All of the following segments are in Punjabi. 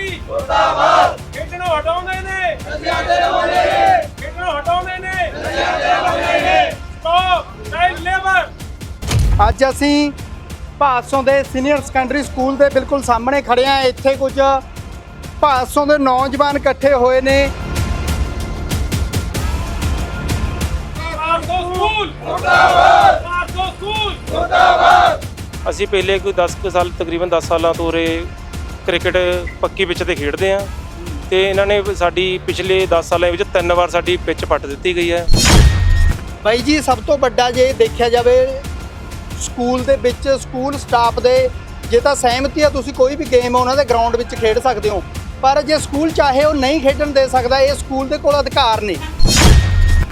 ਮੰਤਰੀ ਮੁਰਦਾਬਾਦ। ਖੇਡਣੋਂ ਹਟਾਉਂਦੇ ਨੇ। ਨਸ਼ਿਆਂ ਦੇ ਰਵਾਨੇ ਖੇਡਣੋਂ ਹਟਾਉਂਦੇ ਨੇ। ਨਸ਼ਿਆਂ ਦੇ ਰਵਾਨੇ ਨੇ ਸਟਾਪ ਚਾਈਲਡ ਲੇਬਰ ਅੱਜ ਅਸੀਂ ਭਾਦਸੋਂ ਦੇ ਸੀਨੀਅਰ ਸੈਕੰਡਰੀ ਸਕੂਲ ਦੇ ਬਿਲਕੁਲ ਸਾਹਮਣੇ ਖੜੇ ਆ ਇੱਥੇ ਕੁਝ ਭਾਦਸੋਂ ਦੇ ਨੌਜਵਾਨ ਇਕੱਠੇ ਹੋਏ ਨੇ। ਭਾਰਤੋ ਸਕੂਲ। ਮੁਰਦਾਬਾਦ। ਭਾਰਤੋ ਸਕੂਲ। ਅਸੀਂ ਪਹਿਲੇ ਕੋਈ 10 ਕੁ ਸਾਲ ਤਕਰੀਬਨ 10 ਸਾਲਾਂ ਤੋਂ ਉਰੇ ਕ੍ਰਿਕਟ ਪੱਕੀ ਪਿੱਚ ਤੇ ਖੇਡਦੇ ਆ। ਤੇ ਇਹਨਾਂ ਨੇ ਸਾਡੀ ਪਿਛਲੇ 10 ਸਾਲਾਂ ਵਿੱਚ ਤਿੰਨ ਵਾਰ ਸਾਡੀ ਪਿੱਚ ਪੱਟ ਦਿੱਤੀ ਗਈ ਹੈ। ਬਾਈ ਜੀ ਸਭ ਤੋਂ ਵੱਡਾ ਜੇ ਦੇਖਿਆ ਜਾਵੇ ਸਕੂਲ ਦੇ ਵਿੱਚ ਸਕੂਲ ਸਟਾਫ ਦੇ ਜੇ ਤਾਂ ਸਹਿਮਤੀ ਆ ਤੁਸੀਂ ਕੋਈ ਵੀ ਗੇਮ ਉਹਨਾਂ ਦੇ ਗਰਾਊਂਡ ਵਿੱਚ ਖੇਡ ਸਕਦੇ ਹੋ। ਪਰ ਜੇ ਸਕੂਲ ਚਾਹੇ ਉਹ ਨਹੀਂ ਖੇਡਣ ਦੇ ਸਕਦਾ ਇਹ ਸਕੂਲ ਦੇ ਕੋਲ ਅਧਿਕਾਰ ਨੇ।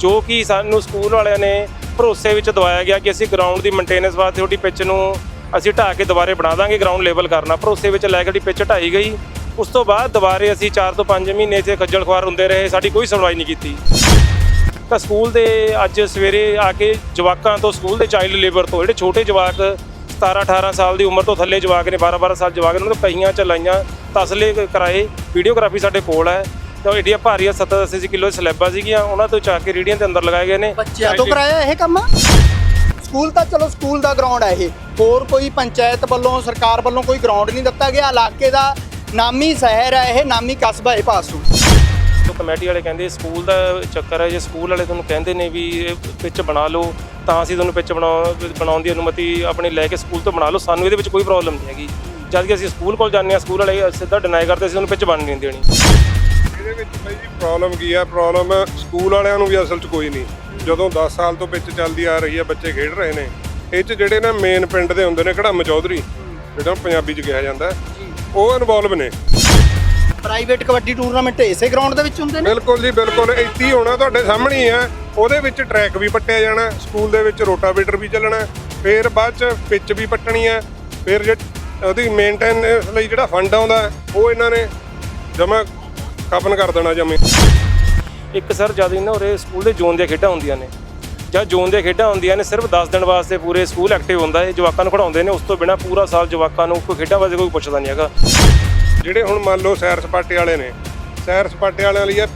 ਜੋ ਕਿ ਸਾਨੂੰ ਸਕੂਲ ਵਾਲਿਆਂ ਨੇ ਭਰੋਸੇ ਵਿੱਚ ਦਵਾਇਆ ਗਿਆ ਕਿ ਅਸੀਂ ਗਰਾਊਂਡ ਦੀ ਮੇਨਟੇਨੈਂਸ ਵਾਸਤੇ ਤੁਹਾਡੀ ਪਿੱਚ ਨੂੰ ਅਸੀਂ ਢਾਹ ਕੇ ਦੁਬਾਰੇ ਬਣਾ ਦਾਂਗੇ ਗਰਾਊਂਡ ਲੈਵਲ ਕਰਨਾ। ਭਰੋਸੇ ਵਿੱਚ ਲੈ ਕੇ ਸਾਡੀ ਪਿੱਚ ਢਾਈ ਗਈ। ਉਸ ਤੋਂ ਬਾਅਦ ਦੁਬਾਰੇ ਅਸੀਂ 4 ਤੋਂ 5 ਮਹੀਨੇ ਇੱਥੇ ਖੱਜਲ ਖੁਆਰ ਹੁੰਦੇ ਰਹੇ ਸਾਡੀ ਕੋਈ ਸੁਣਵਾਈ ਨਹੀਂ ਕੀਤੀ। ਤਾਂ ਸਕੂਲ ਦੇ ਅੱਜ ਸਵੇਰੇ ਆ ਕੇ ਜਵਾਕਾਂ ਤੋਂ ਸਕੂਲ ਦੇ ਚਾਈਲਡ ਲੇਬਰ ਤੋਂ ਜਿਹੜੇ ਛੋਟੇ ਜਵਾਕ 17 18 ਸਾਲ ਦੀ ਉਮਰ ਤੋਂ ਥੱਲੇ ਜਵਾਕ ਨੇ 12 12 ਸਾਲ ਜਵਾਕ ਨੇ ਉਹਨਾਂ ਨੂੰ ਪਹੀਆਂ ਚਲਾਈਆਂ ਤਸਲੇ ਕਰਾਏ। ਵੀਡੀਓਗ੍ਰਾਫੀ ਸਾਡੇ ਕੋਲ ਹੈ। ਤਾਂ ਏਡੀਆਂ ਭਾਰੀਆਂ 70 80 ਕਿਲੋ ਸਲੈਬਾਂ ਸੀਗੀਆਂ ਉਹਨਾਂ ਤੋਂ ਚਾ ਕੇ ਰੀੜੀਆਂ ਦੇ ਅੰਦਰ ਲਗਾਏ ਗਏ ਨੇ। ਬੱਚਿਆਂ ਤੋਂ ਕਰਾਇਆ ਇਹ ਕੰਮ? ਸਕੂਲ ਤਾਂ ਚਲੋ ਸਕੂਲ ਦਾ ਗਰਾਊਂਡ ਹੈ ਇਹ। ਹੋਰ ਕੋਈ ਪੰਚਾਇਤ ਵੱਲੋਂ ਸਰਕਾਰ ਵੱਲੋਂ ਕੋਈ ਗਰਾਊਂਡ ਨਹੀਂ ਦਿੱਤਾ ਗਿਆ। ਇਲਾਕੇ ਦਾ ਨਾਮੀ ਸ਼ਹਿਰ ਹੈ ਇਹ ਨਾਮੀ ਕਸਬਾ ਹੈ ਪਾਸੂ। ਕਮੇਟੀ ਵਾਲੇ ਕਹਿੰਦੇ ਸਕੂਲ ਦਾ ਚੱਕਰ ਹੈ ਜੇ ਸਕੂਲ ਵਾਲੇ ਤੁਹਾਨੂੰ ਕਹਿੰਦੇ ਨੇ ਵੀ ਇਹ ਪਿੱਚ ਬਣਾ ਲਓ ਤਾਂ ਅਸੀਂ ਤੁਹਾਨੂੰ ਪਿੱਚ ਬਣਾ ਬਣਾਉਣ ਦੀ ਅਨੁਮਤੀ ਆਪਣੀ ਲੈ ਕੇ ਸਕੂਲ ਤੋਂ ਬਣਾ ਲਓ। ਸਾਨੂੰ ਇਹਦੇ ਵਿੱਚ ਕੋਈ ਪ੍ਰੋਬਲਮ ਨਹੀਂ ਹੈਗੀ। ਜਦ ਕਿ ਅਸੀਂ ਸਕੂਲ ਕੋਲ ਜਾਂਦੇ ਹਾਂ ਸਕੂਲ ਵਾਲੇ ਸਿੱਧਾ ਡਿਨਾਈ ਕਰਦੇ ਅਸੀਂ ਤੁਹਾਨੂੰ ਪਿੱਚ ਬਣ ਨਹੀਂ ਦੇਣੀ। ਇਹਦੇ ਵਿੱਚ ਬਈ ਜੀ ਪ੍ਰੋਬਲਮ ਕੀ ਆ? ਪ੍ਰੋਬਲਮ ਸਕੂਲ ਵਾਲਿਆਂ ਨੂੰ ਵੀ ਅਸਲ 'ਚ ਕੋਈ ਨਹੀਂ। ਜਦੋਂ 10 ਸਾਲ ਤੋਂ ਪਿੱਚ ਚੱਲਦੀ ਆ ਰਹੀ ਹੈ ਬੱਚੇ ਖੇਡ ਰਹੇ ਨੇ ਇਹ 'ਚ ਜਿਹੜੇ ਨਾ ਮੇਨ ਪਿੰਡ ਦੇ ਹੁੰਦੇ ਨੇ ਕੜਮ ਚੌਧਰੀ ਜਿਹੜਾ ਪੰਜਾਬੀ 'ਚ ਕਿਹਾ ਜਾਂਦਾ ਉਹ ਇਨਵੋਲਵ ਨੇ। ਪ੍ਰਾਈਵੇਟ ਕਬੱਡੀ ਟੂਰਨਾਮੈਂਟ ਇਸੇ ਗਰਾਊਂਡ ਦੇ ਵਿੱਚ ਹੁੰਦੇ ਨੇ? ਬਿਲਕੁਲ ਜੀ ਬਿਲਕੁਲ ਇੱਥੇ ਹੀ ਹੋਣਾ ਤੁਹਾਡੇ ਸਾਹਮਣੇ ਹੀ ਆ। ਉਹਦੇ ਵਿੱਚ ਟਰੈਕ ਵੀ ਪੱਟਿਆ ਜਾਣਾ ਸਕੂਲ ਦੇ ਵਿੱਚ ਰੋਟਾਵੇਟਰ ਵੀ ਚੱਲਣਾ ਫਿਰ ਬਾਅਦ 'ਚ ਪਿੱਚ ਵੀ ਪੱਟਣੀ ਆ ਫਿਰ ਜੇ ਉਹਦੀ ਮੇਨਟੇਨੈਂਸ ਲਈ ਜਿਹੜਾ ਫੰਡ ਆਉਂਦਾ ਉਹ ਇਹਨਾਂ ਨੇ ਜਮਾ ਖਪਨ ਕਰ ਦੇਣਾ ਜਮੇ ਇੱਕ ਸਰ ਜਦ ਇਹਨਾਂ ਉਰੇ ਸਕੂਲ ਦੇ ਜ਼ੋਨ ਦੀਆਂ ਖੇਡਾਂ ਹੁੰਦੀਆਂ ਨੇ ਜਦ ਜ਼ੋਨ ਦੀਆਂ ਖੇਡਾਂ ਹੁੰਦੀਆਂ ਨੇ ਸਿਰਫ 10 ਦਿਨ ਵਾਸਤੇ ਪੂਰੇ ਸਕੂਲ ਐਕਟਿਵ ਹੁੰਦਾ ਹੈ ਜਵਾਕਾਂ ਨੂੰ ਖੜਾਉਂਦੇ ਨੇ ਉਸ ਤੋਂ ਬਿਨਾ ਪੂਰਾ ਸਾਲ ਜਵਾਕਾਂ ਨੂੰ ਕੋਈ ਖੇਡਾਂ ਵਾਸਤੇ ਕੋਈ ਪੁੱਛਦਾ ਨਹੀਂ ਹੈਗਾ। ਜਿਹੜੇ ਹੁਣ ਮੰਨ ਲਓ ਸੈਰ ਸਪਾਟੇ ਵਾਲੇ ਨੇ ਸੈਰ ਸਪਾਟੇ ਵਾਲਿਆਂ ਲਈ ਆ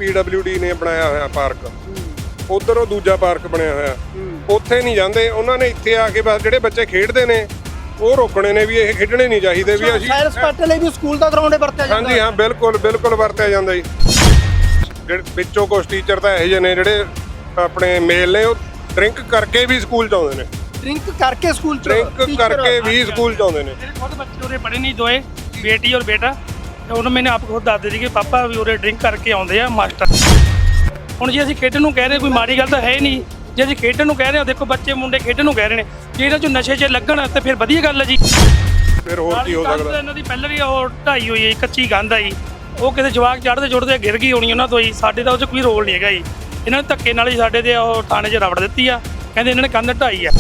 ਡੀ ਨੇ ਬਣਾਇਆ ਹੋਇਆ ਪਾਰਕ। ਉਧਰ ਉਹ ਦੂਜਾ ਪਾਰਕ ਬਣਿਆ ਹੋਇਆ। ਉੱਥੇ ਨਹੀਂ ਜਾਂਦੇ ਉਹਨਾਂ ਨੇ ਇੱਥੇ ਆ ਕੇ ਬਸ ਜਿਹੜੇ ਬੱਚੇ ਖੇਡਦੇ ਨੇ ਉਹ ਰੋਕਣੇ ਨੇ ਵੀ ਇਹ ਖੇਡਣੇ ਨਹੀਂ ਚਾਹੀਦੇ ਵੀ ਅਸੀਂ ਸਾਇਰ ਸਪਾਟੇ ਲਈ ਵੀ ਸਕੂਲ ਦਾ ਗਰਾਊਂਡ ਵਰਤਿਆ ਜਾਂਦਾ ਹਾਂਜੀ ਹਾਂ। ਬਿਲਕੁਲ ਬਿਲਕੁਲ ਵਰਤਿਆ ਜਾਂਦਾ ਜੀ। ਵਿੱਚੋਂ ਕੁਝ ਟੀਚਰ ਤਾਂ ਇਹੋ ਜਿਹੇ ਜਿਹੜੇ ਆਪਣੇ ਮੇਲ ਨੇ ਉਹ ਡਰਿੰਕ ਕਰਕੇ ਵੀ ਸਕੂਲ ਚ ਆਉਂਦੇ ਨੇ। ਡਰਿੰਕ ਕਰਕੇ ਸਕੂਲ ਚ ਡਰਿੰਕ ਕਰਕੇ ਵੀ ਸਕੂਲ ਚ ਆਉਂਦੇ ਨੇ। ਮੇਰੇ ਖੁਦ ਬੱਚੇ ਉਰੇ ਪੜ੍ਹੇ ਨਹੀਂ ਦੋਏ ਬੇਟੀ ਔਰ ਬੇਟਾ। ਉਹਨਾਂ ਮੈਨੂੰ ਆਪ ਖੁਦ ਦੱਸਦੇ ਸੀ ਕਿ ਪਾਪਾ ਵੀ ਉਰੇ ਡਰਿੰਕ ਕਰਕੇ ਆਉਂਦੇ ਆ ਮਾਸਟਰ। ਹੁਣ ਜੇ ਅਸੀਂ ਖੇਡਣ ਨੂੰ ਕਹਿ ਰਹੇ ਕੋਈ ਮਾੜੀ ਗੱਲ ਤਾਂ ਹੈ ਨਹੀਂ। ਜੇ ਅਸੀਂ ਖੇਡਣ ਨੂੰ ਕਹਿ ਰਹੇ ਹਾਂ ਦੇਖੋ ਬੱਚੇ ਮੁੰਡੇ ਖੇਡਣ ਨੂੰ ਕਹਿ ਰਹੇ ਨੇ ਜੇ ਇਹਨਾਂ ਚੋਂ ਨਸ਼ੇ 'ਚ ਲੱਗਣ ਤੇ ਫਿਰ ਵਧੀਆ ਗੱਲ ਹੈ ਜੀ। ਫਿਰ ਹੋਰ ਕੀ ਹੋ ਸਕਦਾ? ਇਹਨਾਂ ਦੀ ਪਹਿਲਾਂ ਵੀ ਉਹ ਢਾਈ ਹੋਈ ਹੈ ਕੱਚੀ ਗੰਧ ਆਈ ਉਹ ਕਿਤੇ ਜਵਾਕ ਚੜਦੇ ਚੁੜਦੇ ਗਿਰ ਗਈ ਹੋਣੀ ਉਹਨਾਂ ਤੋਂ ਜੀ। ਸਾਡੇ ਤਾਂ ਉਹ 'ਚ ਕੋਈ ਰੋਲ ਨਹੀਂ ਹੈਗਾ ਜੀ। ਇਹਨਾਂ ਨੇ ਧੱਕੇ ਨਾਲ ਹੀ ਸਾਡੇ ਤੇ ਉਹ ਥਾਣੇ 'ਚ ਰਵੜ ਦਿੱਤੀ ਆ। ਕਹਿੰਦੇ ਇਹਨਾਂ ਨੇ ਕੰਧ ਢਾਈ ਆ।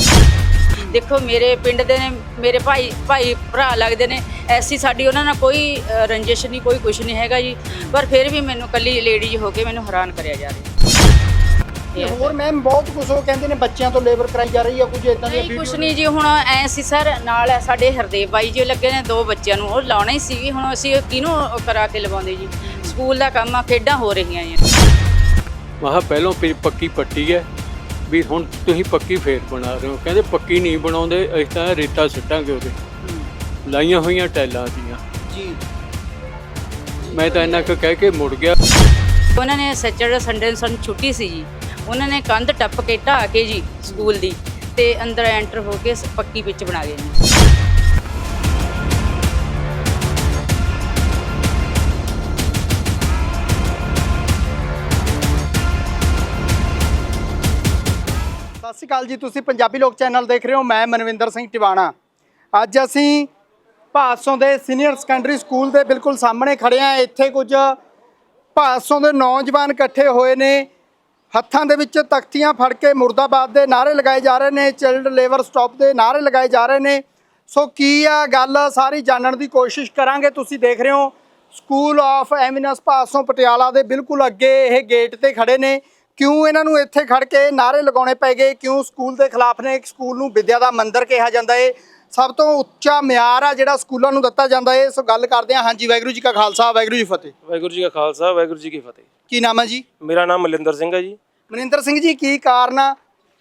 ਦੇਖੋ ਮੇਰੇ ਪਿੰਡ ਦੇ ਨੇ ਮੇਰੇ ਭਾਈ ਭਾਈ ਭਰਾ ਲੱਗਦੇ ਨੇ। ਐਸੀ ਸਾਡੀ ਉਹਨਾਂ ਨਾਲ ਕੋਈ ਅ, ਰੰਜਿਸ਼ ਨਹੀਂ ਕੋਈ ਕੁਛ ਨਹੀਂ ਹੈਗਾ ਜੀ। ਪਰ ਫਿਰ ਵੀ ਮੈਨੂੰ ਕੱਲੀ ਲੇਡੀ ਹੋ ਕੇ ਮੈਨੂੰ ਹੈਰਾਨ ਕਰਿਆ ਜਾ ਰਿਹਾ। ਹੋਰ ਮੈਮ ਬਹੁਤ ਕੁਝ ਉਹ ਕਹਿੰਦੇ ਨੇ ਬੱਚਿਆਂ ਤੋਂ ਲੇਬਰ ਕਰਾਈ ਜਾ ਰਹੀ ਆ ਕੁਝ ਇਦਾਂ ਦੀਆਂ ਨਹੀਂ ਕੁਛ ਨਹੀਂ ਜੀ ਹੁਣ ਐ ਸੀ ਸਰ ਨਾਲ ਹੈ ਸਾਡੇ ਹਰਦੇਵ ਬਾਈ ਜੀ ਲੱਗੇ ਨੇ ਦੋ ਬੱਚਿਆਂ ਨੂੰ ਉਹ ਲਾਉਣਾ ਹੀ ਸੀ ਹੁਣ ਅਸੀਂ ਕਿਹਨੂੰ ਉਹ ਕਰਾ ਕੇ ਲਵਾਉਂਦੇ ਜੀ? ਸਕੂਲ ਦਾ ਕੰਮ ਆ ਖੇਡਾਂ ਹੋ ਰਹੀਆਂ ਜੀ। ਮਹਾ ਪਹਿਲੋਂ ਪੀ- ਪੱਕੀ ਪੱਟੀ ਹੈ ਵੀ ਹੁਣ ਤੁਸੀਂ ਪੱਕੀ ਫੇਰ ਬਣਾ ਰਹੇ ਹੋ। ਕਹਿੰਦੇ ਪੱਕੀ ਨਹੀਂ ਬਣਾਉਂਦੇ ਅਸੀਂ ਤਾਂ ਰੇਤਾ ਸਿੱਟਾਂਗੇ ਉਹਦੇ। ਲਾਈਆਂ ਹੋਈਆਂ ਟੈਲਾਂ ਦੀਆਂ। ਜੀ। ਮੈਂ ਤਾਂ ਇੰਨਾ ਕੁ ਕਹਿ ਕੇ ਮੁੜ ਗਿਆ। ਉਹਨਾਂ ਨੇ ਸੈਚਰਡੇ ਸੰਡੇ ਨੂੰ ਸਾਨੂੰ ਛੁੱਟੀ ਸੀ ਜੀ। ਉਹਨਾਂ ਨੇ ਕੰਧ ਟੱਪ ਕੇ ਢਾਹ ਕੇ ਜੀ ਸਕੂਲ ਦੀ ਤੇ ਅੰਦਰ ਐਂਟਰ ਹੋ ਕੇ ਪੱਕੀ ਵਿੱਚ ਬਣਾ ਗਏ ਜੀ ਸਤਿ ਸ਼੍ਰੀ ਅਕਾਲ ਜੀ, ਤੁਸੀਂ ਪੰਜਾਬੀ ਲੋਕ ਚੈਨਲ ਦੇਖ ਰਹੇ ਹੋ, ਮੈਂ ਮਨਵਿੰਦਰ ਸਿੰਘ ਟਿਵਾਣਾ। ਅੱਜ ਅਸੀਂ ਭਾਦਸੋਂ ਦੇ ਸੀਨੀਅਰ ਸੈਕੰਡਰੀ ਸਕੂਲ ਦੇ ਬਿਲਕੁਲ ਸਾਹਮਣੇ ਖੜੇ ਆ ਇੱਥੇ ਕੁਝ ਭਾਦਸੋਂ ਦੇ ਨੌਜਵਾਨ ਇਕੱਠੇ ਹੋਏ ਨੇ। ਹੱਥਾਂ ਦੇ ਵਿੱਚ ਤਖਤੀਆਂ ਫੜ ਕੇ ਮੁਰਦਾਬਾਦ ਦੇ ਨਾਰੇ ਲਗਾਏ ਜਾ ਰਹੇ ਨੇ ਚਾਈਲਡ ਲੇਬਰ ਸਟਾਪ ਦੇ ਨਾਰੇ ਲਗਾਏ ਜਾ ਰਹੇ ਨੇ। ਸੋ ਕੀ ਆ ਗੱਲ? ਸਾਰੀ ਜਾਣਨ ਦੀ ਕੋਸ਼ਿਸ਼ ਕਰਾਂਗੇ। ਤੁਸੀਂ ਦੇਖ ਰਹੇ ਹੋ ਸਕੂਲ ਆਫ ਐਮਿਨਸ ਪਾਸੋਂ ਪਟਿਆਲਾ ਦੇ ਬਿਲਕੁਲ ਅੱਗੇ ਇਹ ਗੇਟ ਤੇ ਖੜੇ ਨੇ। ਕਿਉਂ ਇਹਨਾਂ ਨੂੰ ਇੱਥੇ ਖੜ ਕੇ ਨਾਰੇ ਲਗਾਉਣੇ ਪੈ ਗਏ? ਕਿਉਂ ਸਕੂਲ ਦੇ ਖਿਲਾਫ ਨੇ? ਸਕੂਲ ਨੂੰ ਵਿਦਿਆ ਦਾ ਮੰਦਿਰ ਕਿਹਾ ਜਾਂਦਾ ਏ। ਸਭ ਤੋਂ ਉੱਚਾ ਮਿਆਰ ਆ ਜਿਹੜਾ ਸਕੂਲਾਂ ਨੂੰ ਦਿੱਤਾ ਜਾਂਦਾ ਹੈ ਸੋ ਗੱਲ ਕਰਦੇ ਹਾਂ ਹਾਂਜੀ ਵਾਹਿਗੁਰੂ ਜੀ ਕਾ ਖਾਲਸਾ ਵਾਹਿਗੁਰੂ ਜੀ ਫਤਿਹ। ਵਾਹਿਗੁਰੂ ਜੀ ਕਾ ਖਾਲਸਾ ਵਾਹਿਗੁਰੂ ਜੀ ਕੀ ਫਤਿਹ। ਕੀ ਨਾਮ ਹੈ ਜੀ? ਮੇਰਾ ਨਾਮ ਮਲਿੰਦਰ ਸਿੰਘ ਹੈ ਜੀ। ਮਨਿੰਦਰ ਸਿੰਘ ਜੀ ਕੀ ਕਾਰਨ ਆ?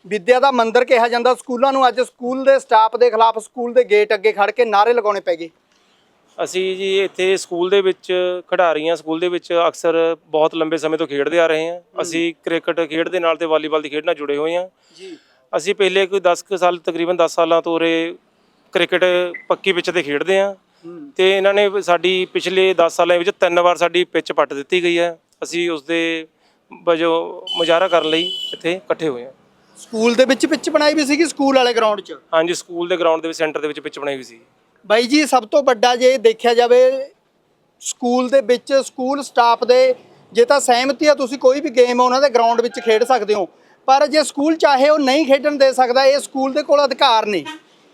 ਵਿਦਿਆ ਦਾ ਮੰਦਿਰ ਕਿਹਾ ਜਾਂਦਾ ਸਕੂਲਾਂ ਨੂੰ ਅੱਜ ਸਕੂਲ ਦੇ ਸਟਾਫ ਦੇ ਖਿਲਾਫ ਸਕੂਲ ਦੇ ਗੇਟ ਅੱਗੇ ਖੜ ਕੇ ਨਾਅਰੇ ਲਗਾਉਣੇ ਪੈ ਗਏ। ਅਸੀਂ ਜੀ ਇੱਥੇ ਸਕੂਲ ਦੇ ਵਿੱਚ ਖਿਡਾਰੀਆਂ ਸਕੂਲ ਦੇ ਵਿੱਚ ਅਕਸਰ ਬਹੁਤ ਲੰਬੇ ਸਮੇਂ ਤੋਂ ਖੇਡਦੇ ਆ ਰਹੇ ਹਾਂ। ਅਸੀਂ ਕ੍ਰਿਕਟ ਖੇਡ ਦੇ ਨਾਲ ਤੇ ਵਾਲੀਬਾਲ ਦੀ ਖੇਡ ਨਾਲ ਜੁੜੇ ਹੋਏ ਹਾਂ। ਜੀ। ਅਸੀਂ ਪਹਿਲੇ ਕੋਈ 10 ਕੁ ਸਾਲ ਤਕਰੀਬਨ 10 ਸਾਲਾਂ ਤੋਂ ਉਰੇ ਕ੍ਰਿਕਟ ਪੱਕੀ ਪਿੱਚ ਤੇ ਖੇਡਦੇ ਹਾਂ। ਤੇ ਇਹਨਾਂ ਨੇ ਸਾਡੀ ਪਿਛਲੇ 10 ਸਾਲਾਂ ਵਿੱਚ ਤਿੰਨ ਵਾਰ ਸਾਡੀ ਪਿੱਚ ਪੱਟ ਦਿੱਤੀ ਗਈ ਹੈ। ਅਸੀਂ ਉਸ ਦੇ ਵਜੋਂ ਮੁਜ਼ਾਹਰਾ ਕਰਨ ਲਈ ਇੱਥੇ ਇਕੱਠੇ ਹੋਏ ਹਾਂ। ਸਕੂਲ ਦੇ ਵਿੱਚ ਪਿੱਚ ਬਣਾਈ ਵੀ ਸੀਗੀ ਸਕੂਲ ਵਾਲੇ ਗਰਾਊਂਡ 'ਚ? ਹਾਂਜੀ ਸਕੂਲ ਦੇ ਗਰਾਊਂਡ ਦੇ ਵਿੱਚ ਸੈਂਟਰ ਦੇ ਵਿੱਚ ਪਿੱਚ ਬਣਾਈ ਹੋਈ ਸੀ ਬਾਈ ਜੀ ਸਭ ਤੋਂ ਵੱਡਾ ਜੇ ਦੇਖਿਆ ਜਾਵੇ ਸਕੂਲ ਦੇ ਵਿੱਚ ਸਕੂਲ ਸਟਾਫ ਦੇ ਜੇ ਤਾਂ ਸਹਿਮਤੀ ਆ ਤੁਸੀਂ ਕੋਈ ਵੀ ਗੇਮ ਉਹਨਾਂ ਦੇ ਗਰਾਊਂਡ ਵਿੱਚ ਖੇਡ ਸਕਦੇ ਹੋ। ਪਰ ਜੇ ਸਕੂਲ ਚਾਹੇ ਉਹ ਨਹੀਂ ਖੇਡਣ ਦੇ ਸਕਦਾ ਇਹ ਸਕੂਲ ਦੇ ਕੋਲ ਅਧਿਕਾਰ ਨੇ।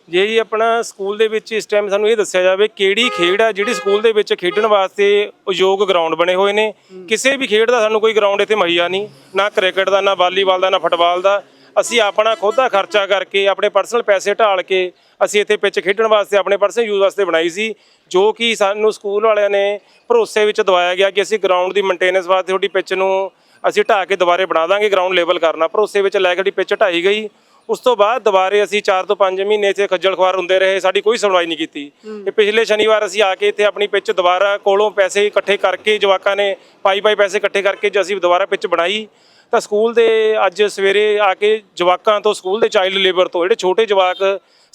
ਜੇ ਜੀ ਆਪਣਾ ਸਕੂਲ ਦੇ ਵਿੱਚ ਇਸ ਟਾਈਮ ਸਾਨੂੰ ਇਹ ਦੱਸਿਆ ਜਾਵੇ ਕਿਹੜੀ ਖੇਡ ਆ ਜਿਹੜੀ ਸਕੂਲ ਦੇ ਵਿੱਚ ਖੇਡਣ ਵਾਸਤੇ ਉਯੋਗ ਗਰਾਊਂਡ ਬਣੇ ਹੋਏ ਨੇ। ਕਿਸੇ ਵੀ ਖੇਡ ਦਾ ਸਾਨੂੰ ਕੋਈ ਗਰਾਊਂਡ ਇੱਥੇ ਮੁਹੱਈਆ ਨਹੀਂ ਨਾ ਕ੍ਰਿਕਟ ਦਾ ਨਾ ਵਾਲੀਬਾਲ ਦਾ ਨਾ ਫੁੱਟਬਾਲ ਦਾ। ਅਸੀਂ ਆਪਣਾ ਖੁਦ ਦਾ ਖਰਚਾ ਕਰਕੇ ਆਪਣੇ ਪਰਸਨਲ ਪੈਸੇ ਢਾਲ ਕੇ ਅਸੀਂ ਇੱਥੇ ਪਿੱਚ ਖੇਡਣ ਵਾਸਤੇ ਆਪਣੇ ਪਰਸਨਲ ਯੂਜ਼ ਵਾਸਤੇ ਬਣਾਈ ਸੀ ਜੋ ਕਿ ਸਾਨੂੰ ਸਕੂਲ ਵਾਲਿਆਂ ਨੇ ਭਰੋਸੇ ਵਿੱਚ ਦਵਾਇਆ ਗਿਆ ਕਿ ਅਸੀਂ ਗਰਾਊਂਡ ਦੀ ਮੇਨਟੇਨੈਂਸ ਵਾਸਤੇ ਤੁਹਾਡੀ ਪਿੱਚ ਨੂੰ ਅਸੀਂ ਢਾਹ ਕੇ ਦੁਬਾਰੇ ਬਣਾ ਦਾਂਗੇ ਗਰਾਊਂਡ ਲੈਵਲ ਕਰਨਾ। ਭਰੋਸੇ ਵਿੱਚ ਲੈ ਕੇ ਸਾਡੀ ਪਿੱਚ ਢਾਈ ਗਈ। ਉਸ ਤੋਂ ਬਾਅਦ ਦੁਬਾਰੇ ਅਸੀਂ 4 ਤੋਂ 5 ਮਹੀਨੇ ਇੱਥੇ ਖੱਜਲ ਖੁਆਰ ਹੁੰਦੇ ਰਹੇ ਸਾਡੀ ਕੋਈ ਸੁਣਵਾਈ ਨਹੀਂ ਕੀਤੀ। ਇਹ ਪਿਛਲੇ ਸ਼ਨੀਵਾਰ ਅਸੀਂ ਆ ਕੇ ਇੱਥੇ ਆਪਣੀ ਪਿੱਚ ਦੁਬਾਰਾ ਕੋਲੋਂ ਪੈਸੇ ਇਕੱਠੇ ਕਰਕੇ ਜਵਾਕਾਂ ਨੇ ਪਾਈ ਪਾਈ ਪੈਸੇ ਇਕੱਠੇ ਕਰਕੇ ਜੇ ਅਸੀਂ ਦੁਬਾਰਾ ਪਿੱਚ ਬਣਾਈ ਤਾਂ ਸਕੂਲ ਦੇ ਅੱਜ ਸਵੇਰੇ ਆ ਕੇ ਜਵਾਕਾਂ ਤੋਂ ਸਕੂਲ ਦੇ ਚਾਈਲਡ ਲੇਬਰ ਤੋਂ ਜਿਹੜੇ ਛੋਟੇ ਜਵਾਕ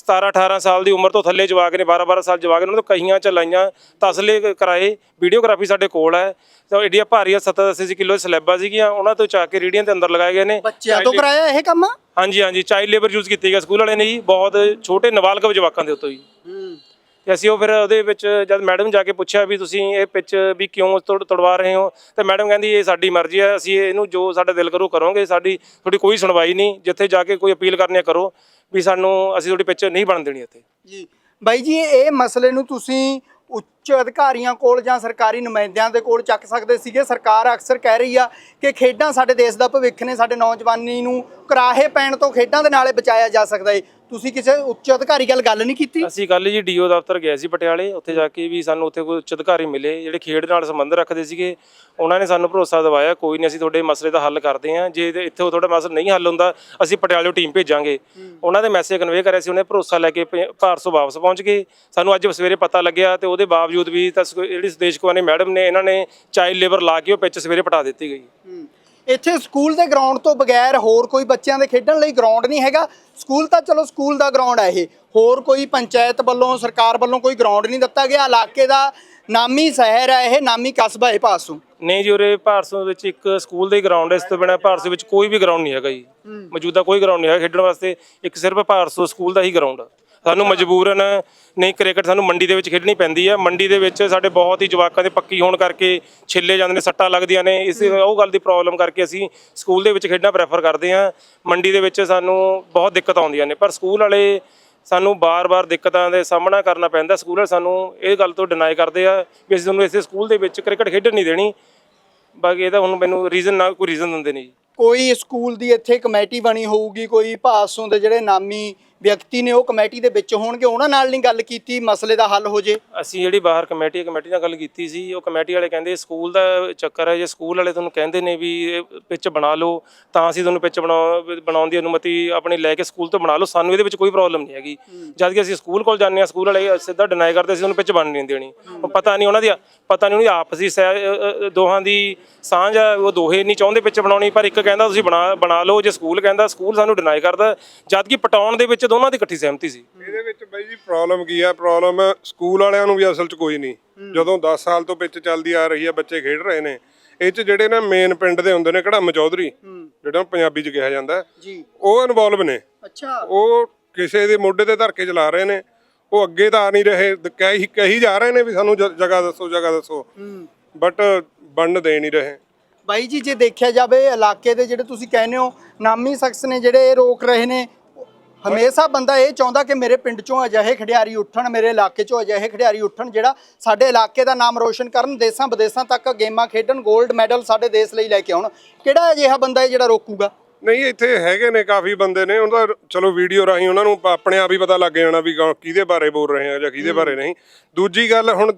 17 18 ਸਾਲ ਦੀ ਉਮਰ ਤੋਂ ਥੱਲੇ ਜਵਾਕ ਨੇ 12 12 ਸਾਲ ਜਵਾਕ ਨੇ ਉਹਨਾਂ ਤੋਂ ਕਹੀਆਂ ਚਲਾਈਆਂ ਤਸਲੇ ਕਰਾਏ ਵੀਡੀਓਗ੍ਰਾਫੀ ਸਾਡੇ ਕੋਲ ਹੈ। ਤਾਂ ਏਡੀਆਂ ਭਾਰੀਆਂ 70 80 ਕਿਲੋ ਸਲੈਬਾਂ ਸੀਗੀਆਂ ਉਹਨਾਂ ਤੋਂ ਚਾ ਕੇ ਰੀੜੀਆਂ ਦੇ ਅੰਦਰ ਲਗਾਏ ਗਏ ਨੇ। ਬੱਚਿਆਂ ਤੋਂ ਕਰਾਇਆ ਇਹ ਕੰਮ? ਹਾਂਜੀ ਹਾਂਜੀ ਚਾਈਲਡ ਲੇਬਰ ਯੂਜ਼ ਕੀਤੀ ਗਿਆ ਸਕੂਲ ਵਾਲਿਆਂ ਨੇ ਜੀ ਬਹੁਤ ਛੋਟੇ ਨਾਬਾਲਗ ਜਵਾਕਾਂ ਦੇ ਉੱਤੋਂ ਜੀ। ਤੇ ਅਸੀਂ ਉਹ ਫਿਰ ਉਹਦੇ ਵਿੱਚ ਜਦ ਮੈਡਮ ਜਾ ਕੇ ਪੁੱਛਿਆ ਵੀ ਤੁਸੀਂ ਇਹ ਪਿੱਚ ਵੀ ਕਿਉਂ ਤੋੜ- ਤੁੜਵਾ ਰਹੇ ਹੋ ਤੇ ਮੈਡਮ ਕਹਿੰਦੀ ਇਹ ਸਾਡੀ ਮਰਜ਼ੀ ਹੈ ਅਸੀਂ ਇਹਨੂੰ ਜੋ ਸਾਡਾ ਦਿਲ ਕਰੂ ਕਰੋਗੇ ਸਾਡੀ ਤੁਹਾਡੀ ਕੋਈ ਸੁਣਵਾਈ ਨਹੀਂ ਜਿੱਥੇ ਜਾ ਕੇ ਕੋਈ ਅਪੀਲ ਕਰਨੀ ਕਰੋ। ਵੀ ਸਾਨੂੰ ਅਸੀਂ ਤੁਹਾਡੀ ਪਿੱਚ ਨਹੀਂ ਬਣ ਦੇਣੀ ਇੱਥੇ। ਜੀ। ਬਾਈ ਜੀ, ਇਹ ਮਸਲੇ ਨੂੰ ਤੁਸੀਂ ਉੱਚ ਅਧਿਕਾਰੀਆਂ ਕੋਲ ਜਾਂ ਸਰਕਾਰੀ ਨੁਮਾਇੰਦਿਆਂ ਦੇ ਕੋਲ ਚੱਕ ਸਕਦੇ ਸੀਗੇ। ਸਰਕਾਰ ਅਕਸਰ ਕਹਿ ਰਹੀ ਆ ਕਿ ਖੇਡਾਂ ਸਾਡੇ ਦੇਸ਼ ਦਾ ਭਵਿੱਖ ਨੇ, ਸਾਡੇ ਨੌਜਵਾਨੀ ਨੂੰ ਕਰਾਹੇ ਪੈਣ ਤੋਂ ਖੇਡਾਂ ਦੇ ਨਾਲੇ ਬਚਾਇਆ ਜਾ ਸਕਦਾ ਏ। ਤੁਸੀਂ ਕਿਸੇ ਉੱਚ ਅਧਿਕਾਰੀ ਗੱਲ ਗੱਲ ਨਹੀਂ ਕੀਤੀ? ਅਸੀਂ ਕੱਲ ਜੀ ਡੀਓ ਦਫ਼ਤਰ ਗਏ ਸੀ ਪਟਿਆਲੇ ਉੱਥੇ ਜਾ ਕੇ ਵੀ ਸਾਨੂੰ ਉੱਥੇ ਕੋਈ ਉੱਚ ਅਧਿਕਾਰੀ ਮਿਲੇ ਜਿਹੜੇ ਖੇਡ ਨਾਲ ਸੰਬੰਧ ਰੱਖਦੇ ਸੀਗੇ। ਉਹਨਾਂ ਨੇ ਸਾਨੂੰ ਭਰੋਸਾ ਦਿਵਾਇਆ ਕੋਈ ਨਹੀਂ ਅਸੀਂ ਤੁਹਾਡੇ ਮਸਲੇ ਦਾ ਹੱਲ ਕਰਦੇ ਹਾਂ। ਜੇ ਇੱਥੇ ਤੁਹਾਡਾ ਮਸਲਾ ਨਹੀਂ ਹੱਲ ਹੁੰਦਾ ਅਸੀਂ ਪਟਿਆਲੇ ਟੀਮ ਭੇਜਾਂਗੇ। ਉਹਨਾਂ ਦੇ ਮੈਸੇਜ ਕਨਵੇ ਕਰਿਆ ਸੀ ਉਹਨੇ ਭਰੋਸਾ ਲੈ ਕੇ ਤੋਂ ਵਾਪਸ ਪਹੁੰਚ ਗਏ। ਸਾਨੂੰ ਅੱਜ ਸਵੇਰੇ ਪਤਾ ਲੱਗਿਆ ਤੇ ਉਹਦੇ ਬਾਵਜੂਦ ਵੀ ਜਿਹੜੀ ਸੁਦੇਸ਼ ਕੁਮਾਰ ਨੇ ਮੈਡਮ ਨੇ ਇਹਨਾਂ ਨੇ ਚਾਈਲਡ ਲੇਬਰ ਲਾ ਕੇ ਉਹ ਪਿੱਚ ਸਵੇਰੇ ਪਟਾ ਦਿੱਤੀ ਗਈ। ਇੱਥੇ ਸਕੂਲ ਦੇ ਗਰਾਊਂਡ ਤੋਂ ਬਗੈਰ ਹੋਰ ਕੋਈ ਬੱਚਿਆਂ ਦੇ ਖੇਡਣ ਲਈ ਗਰਾਊਂਡ ਨਹੀਂ ਹੈਗਾ। ਸਕੂਲ ਤਾਂ ਚਲੋ ਸਕੂਲ ਦਾ ਗਰਾਊਂਡ ਹੈ ਇਹ। ਹੋਰ ਕੋਈ ਪੰਚਾਇਤ ਵੱਲੋਂ, ਸਰਕਾਰ ਵੱਲੋਂ ਕੋਈ ਗਰਾਊਂਡ ਨਹੀਂ ਦਿੱਤਾ ਗਿਆ। ਇਲਾਕੇ ਦਾ ਨਾਮੀ ਸ਼ਹਿਰ ਹੈ ਇਹ ਨਾਮੀ ਕਸਬਾ ਹੈ ਪਾਸੋਂ। ਨਹੀਂ ਜੀ ਉਰੇ ਭਾਰਸੋਂ ਵਿੱਚ ਇੱਕ ਸਕੂਲ ਦਾ ਹੀ ਗਰਾਊਂਡ ਹੈ ਇਸ ਤੋਂ ਬਿਨਾਂ ਭਾਰਸੋਂ ਵਿੱਚ ਕੋਈ ਵੀ ਗਰਾਊਂਡ ਨਹੀਂ ਹੈਗਾ ਜੀ। ਮੌਜੂਦਾ ਕੋਈ ਗਰਾਊਂਡ ਨਹੀਂ ਹੈਗਾ ਖੇਡਣ ਵਾਸਤੇ ਇੱਕ ਸਿਰਫ ਭਾਰਸੋਂ ਸਕੂਲ ਦਾ ਹੀ ਗਰਾਊਂਡ ਆ ਸਾਨੂੰ ਮਜਬੂਰਨ ਨਹੀਂ ਕ੍ਰਿਕਟ ਸਾਨੂੰ ਮੰਡੀ ਦੇ ਵਿੱਚ ਖੇਡਣੀ ਪੈਂਦੀ ਹੈ। ਮੰਡੀ ਦੇ ਵਿੱਚ ਸਾਡੇ ਬਹੁਤ ਹੀ ਜਵਾਕਾਂ ਦੇ ਪੱਕੀ ਹੋਣ ਕਰਕੇ ਛਿੱਲੇ ਜਾਂਦੇ ਨੇ ਸੱਟਾਂ ਲੱਗਦੀਆਂ ਨੇ। ਇਸ ਉਹ ਗੱਲ ਦੀ ਪ੍ਰੋਬਲਮ ਕਰਕੇ ਅਸੀਂ ਸਕੂਲ ਦੇ ਵਿੱਚ ਖੇਡਣਾ ਪ੍ਰੈਫਰ ਕਰਦੇ ਹਾਂ। ਮੰਡੀ ਦੇ ਵਿੱਚ ਸਾਨੂੰ ਬਹੁਤ ਦਿੱਕਤ ਆਉਂਦੀਆਂ ਨੇ। ਪਰ ਸਕੂਲ ਵਾਲੇ ਸਾਨੂੰ ਬਾਰ-ਬਾਰ ਦਿੱਕਤਾਂ ਦੇ ਸਾਹਮਣਾ ਕਰਨਾ ਪੈਂਦਾ। ਸਕੂਲ ਵਾਲੇ ਸਾਨੂੰ ਇਹ ਗੱਲ ਤੋਂ ਡਿਨਾਈ ਕਰਦੇ ਆ ਵੀ ਅਸੀਂ ਤੁਹਾਨੂੰ ਇਸੇ ਸਕੂਲ ਦੇ ਵਿੱਚ ਕ੍ਰਿਕਟ ਖੇਡਣ ਨਹੀਂ ਦੇਣੀ। ਬਾਕੀ ਇਹਦਾ ਹੁਣ ਮੈਨੂੰ ਰੀਜ਼ਨ ਨਾ, ਕੋਈ ਰੀਜ਼ਨ ਦਿੰਦੇ ਨਹੀਂ ਜੀ। ਕੋਈ ਸਕੂਲ ਦੀ ਇੱਥੇ ਕਮੇਟੀ ਬਣੀ ਹੋਊਗੀ, ਕੋਈ ਪਾਸੋਂ ਦੇ ਜਿਹੜੇ ਨਾਮੀ ਵਿਅਕਤੀ ਨੇ ਉਹ ਕਮੇਟੀ ਦੇ ਵਿੱਚ ਹੋਣਗੇ ਉਹਨਾਂ ਨਾਲ ਨਹੀਂ ਗੱਲ ਕੀਤੀ ਮਸਲੇ ਦਾ ਹੱਲ ਹੋ ਜੇ। ਅਸੀਂ ਜਿਹੜੀ ਬਾਹਰ ਕਮੇਟੀ ਹੈ ਕਮੇਟੀ ਨਾਲ ਗੱਲ ਕੀਤੀ ਸੀ ਉਹ ਕਮੇਟੀ ਵਾਲੇ ਕਹਿੰਦੇ ਸਕੂਲ ਦਾ ਚੱਕਰ ਹੈ ਜੇ ਸਕੂਲ ਵਾਲੇ ਤੁਹਾਨੂੰ ਕਹਿੰਦੇ ਨੇ ਵੀ ਪਿੱਚ ਬਣਾ ਲਓ ਤਾਂ ਅਸੀਂ ਤੁਹਾਨੂੰ ਪਿੱਚ ਬਣਾ- ਬਣਾਉਣ ਦੀ ਅਨੁਮਤੀ ਆਪਣੀ ਲੈ ਕੇ ਸਕੂਲ ਤੋਂ ਬਣਾ ਲਓ ਸਾਨੂੰ ਇਹਦੇ ਵਿੱਚ ਕੋਈ ਪ੍ਰੋਬਲਮ ਨਹੀਂ ਹੈਗੀ। ਜਦ ਕਿ ਅਸੀਂ ਸਕੂਲ ਕੋਲ ਜਾਂਦੇ ਹਾਂ ਸਕੂਲ ਵਾਲੇ ਸਿੱਧਾ ਡਿਨਾਈ ਕਰਦੇ ਅਸੀਂ ਉਹਨੂੰ ਪਿੱਚ ਬਣ ਨਹੀਂ ਦੇਣੀ। ਪਤਾ ਨਹੀਂ ਉਹਨਾਂ ਦੀ ਪਤਾ ਨਹੀਂ ਉਹਦੀ ਆਪਸੀ ਸਹਿ- ਅ, ਅ, ਦੋਹਾਂ ਦੀ ਸਾਂਝ ਆ ਉਹ ਦੋਹੇ ਨਹੀਂ ਚਾਹੁੰਦੇ ਪਿੱਚ ਬਣਾਉਣੀ ਪਰ ਇੱਕ ਕਹਿੰਦਾ ਤੁਸੀਂ ਬਣਾ ਬਣਾ ਲਓ ਜੇ ਸਕੂਲ ਕਹਿੰਦਾ ਸਕੂਲ ਸਾਨੂੰ ਡਿਨਾਈ ਕਰਦਾ ਜਦ ਕਿ ਪਟਾਉਣ ਦੇ ਵਿੱਚ ਦੋਨਾਂ ਦੀ ਇਕੱਠੀ ਸਹਿਮਤੀ ਸੀ। ਇਹਦੇ ਵਿੱਚ ਬਾਈ ਜੀ ਪ੍ਰੋਬਲਮ ਕੀ ਆ? ਪ੍ਰੋਬਲਮ ਸਕੂਲ ਵਾਲਿਆਂ ਨੂੰ ਵੀ ਅਸਲ 'ਚ ਕੋਈ ਨਹੀਂ। ਜਦੋਂ 10 ਸਾਲ ਤੋਂ ਪਿੱਚ ਚੱਲਦੀ ਆ ਰਹੀ ਆ ਬੱਚੇ ਖੇਡ ਰਹੇ ਨੇ। ਇਹ 'ਚ ਜਿਹੜੇ ਨਾ ਮੇਨ ਪਿੰਡ ਦੇ ਹੁੰਦੇ ਨੇ ਕੜਮ ਚੌਧਰੀ ਜਿਹੜਾ ਪੰਜਾਬੀ 'ਚ ਕਿਹਾ ਜਾਂਦਾ ਉਹ ਇਨਵੋਲਵ ਨੇ। ਅੱਛਾ। ਉਹ ਕਿਸੇ ਦੇ ਮੋਢੇ ਤੇ ਧਰ ਕੇ ਚਲਾ ਰਹੇ ਨੇ। ਉਹ ਅੱਗੇ ਤਾਂ ਆ ਨਹੀਂ ਰਹੇ ਕਹੀ ਕਹੀ ਜਾ ਰਹੇ ਨੇ ਵੀ ਸਾਨੂੰ ਜਗ੍ਹਾ ਦੱਸੋ ਜਗ੍ਹਾ ਦੱਸੋ। ਬਟ ਬਣਨ ਦੇ ਨਹੀਂ ਰਹੇ। ਬਾਈ ਜੀ ਜੇ ਦੇਖਿਆ ਜਾਵੇ ਇਲਾਕੇ ਦੇ ਜਿਹੜੇ ਤੁਸੀਂ ਕਹਿੰਦੇ ਹੋ ਨਾਮੀ ਸ਼ਖਸ ਨੇ ਜਿਹੜੇ ਇਹ ਰੋਕ ਰਹੇ ਨੇ ਹਮੇਸ਼ਾ ਬੰਦਾ ਇਹ ਚਾਹੁੰਦਾ ਕਿ ਮੇਰੇ ਪਿੰਡ ਚੋਂ ਅਜਿਹੇ ਖਿਡਾਰੀ ਉੱਠਣ ਮੇਰੇ ਇਲਾਕੇ ਚੋਂ ਅਜਿਹੇ ਖਿਡਾਰੀ ਉੱਠਣ ਜਿਹੜਾ ਸਾਡੇ ਇਲਾਕੇ ਦਾ ਨਾਮ ਰੋਸ਼ਨ ਕਰਨ ਦੇਸਾਂ ਵਿਦੇਸਾਂ ਤੱਕ ਗੇਮਾਂ ਖੇਡਣ 골ਡ ਮੈਡਲ ਸਾਡੇ ਦੇਸ਼ ਲਈ ਲੈ ਕੇ ਆਉਣ। ਕਿਹੜਾ ਅਜਿਹਾ ਬੰਦਾ ਹੈ ਜਿਹੜਾ ਰੋਕੂਗਾ? ਨਹੀਂ ਇੱਥੇ ਹੈਗੇ ਨੇ ਕਾਫੀ ਬੰਦੇ ਨੇ ਉਹਨਾਂ ਦਾ ਚਲੋ ਵੀਡੀਓ ਰਾਹੀਂ ਉਹਨਾਂ ਨੂੰ ਆਪਣੇ ਆਪ ਹੀ ਪਤਾ ਲੱਗ ਜਾਣਾ ਵੀ ਕੌਣ- ਕਿਹਦੇ ਬਾਰੇ ਬੋਲ ਰਹੇ ਆ ਜਾਂ ਕਿਹਦੇ ਬਾਰੇ ਨਹੀਂ। ਦੂਜੀ ਗੱਲ ਹੁਣ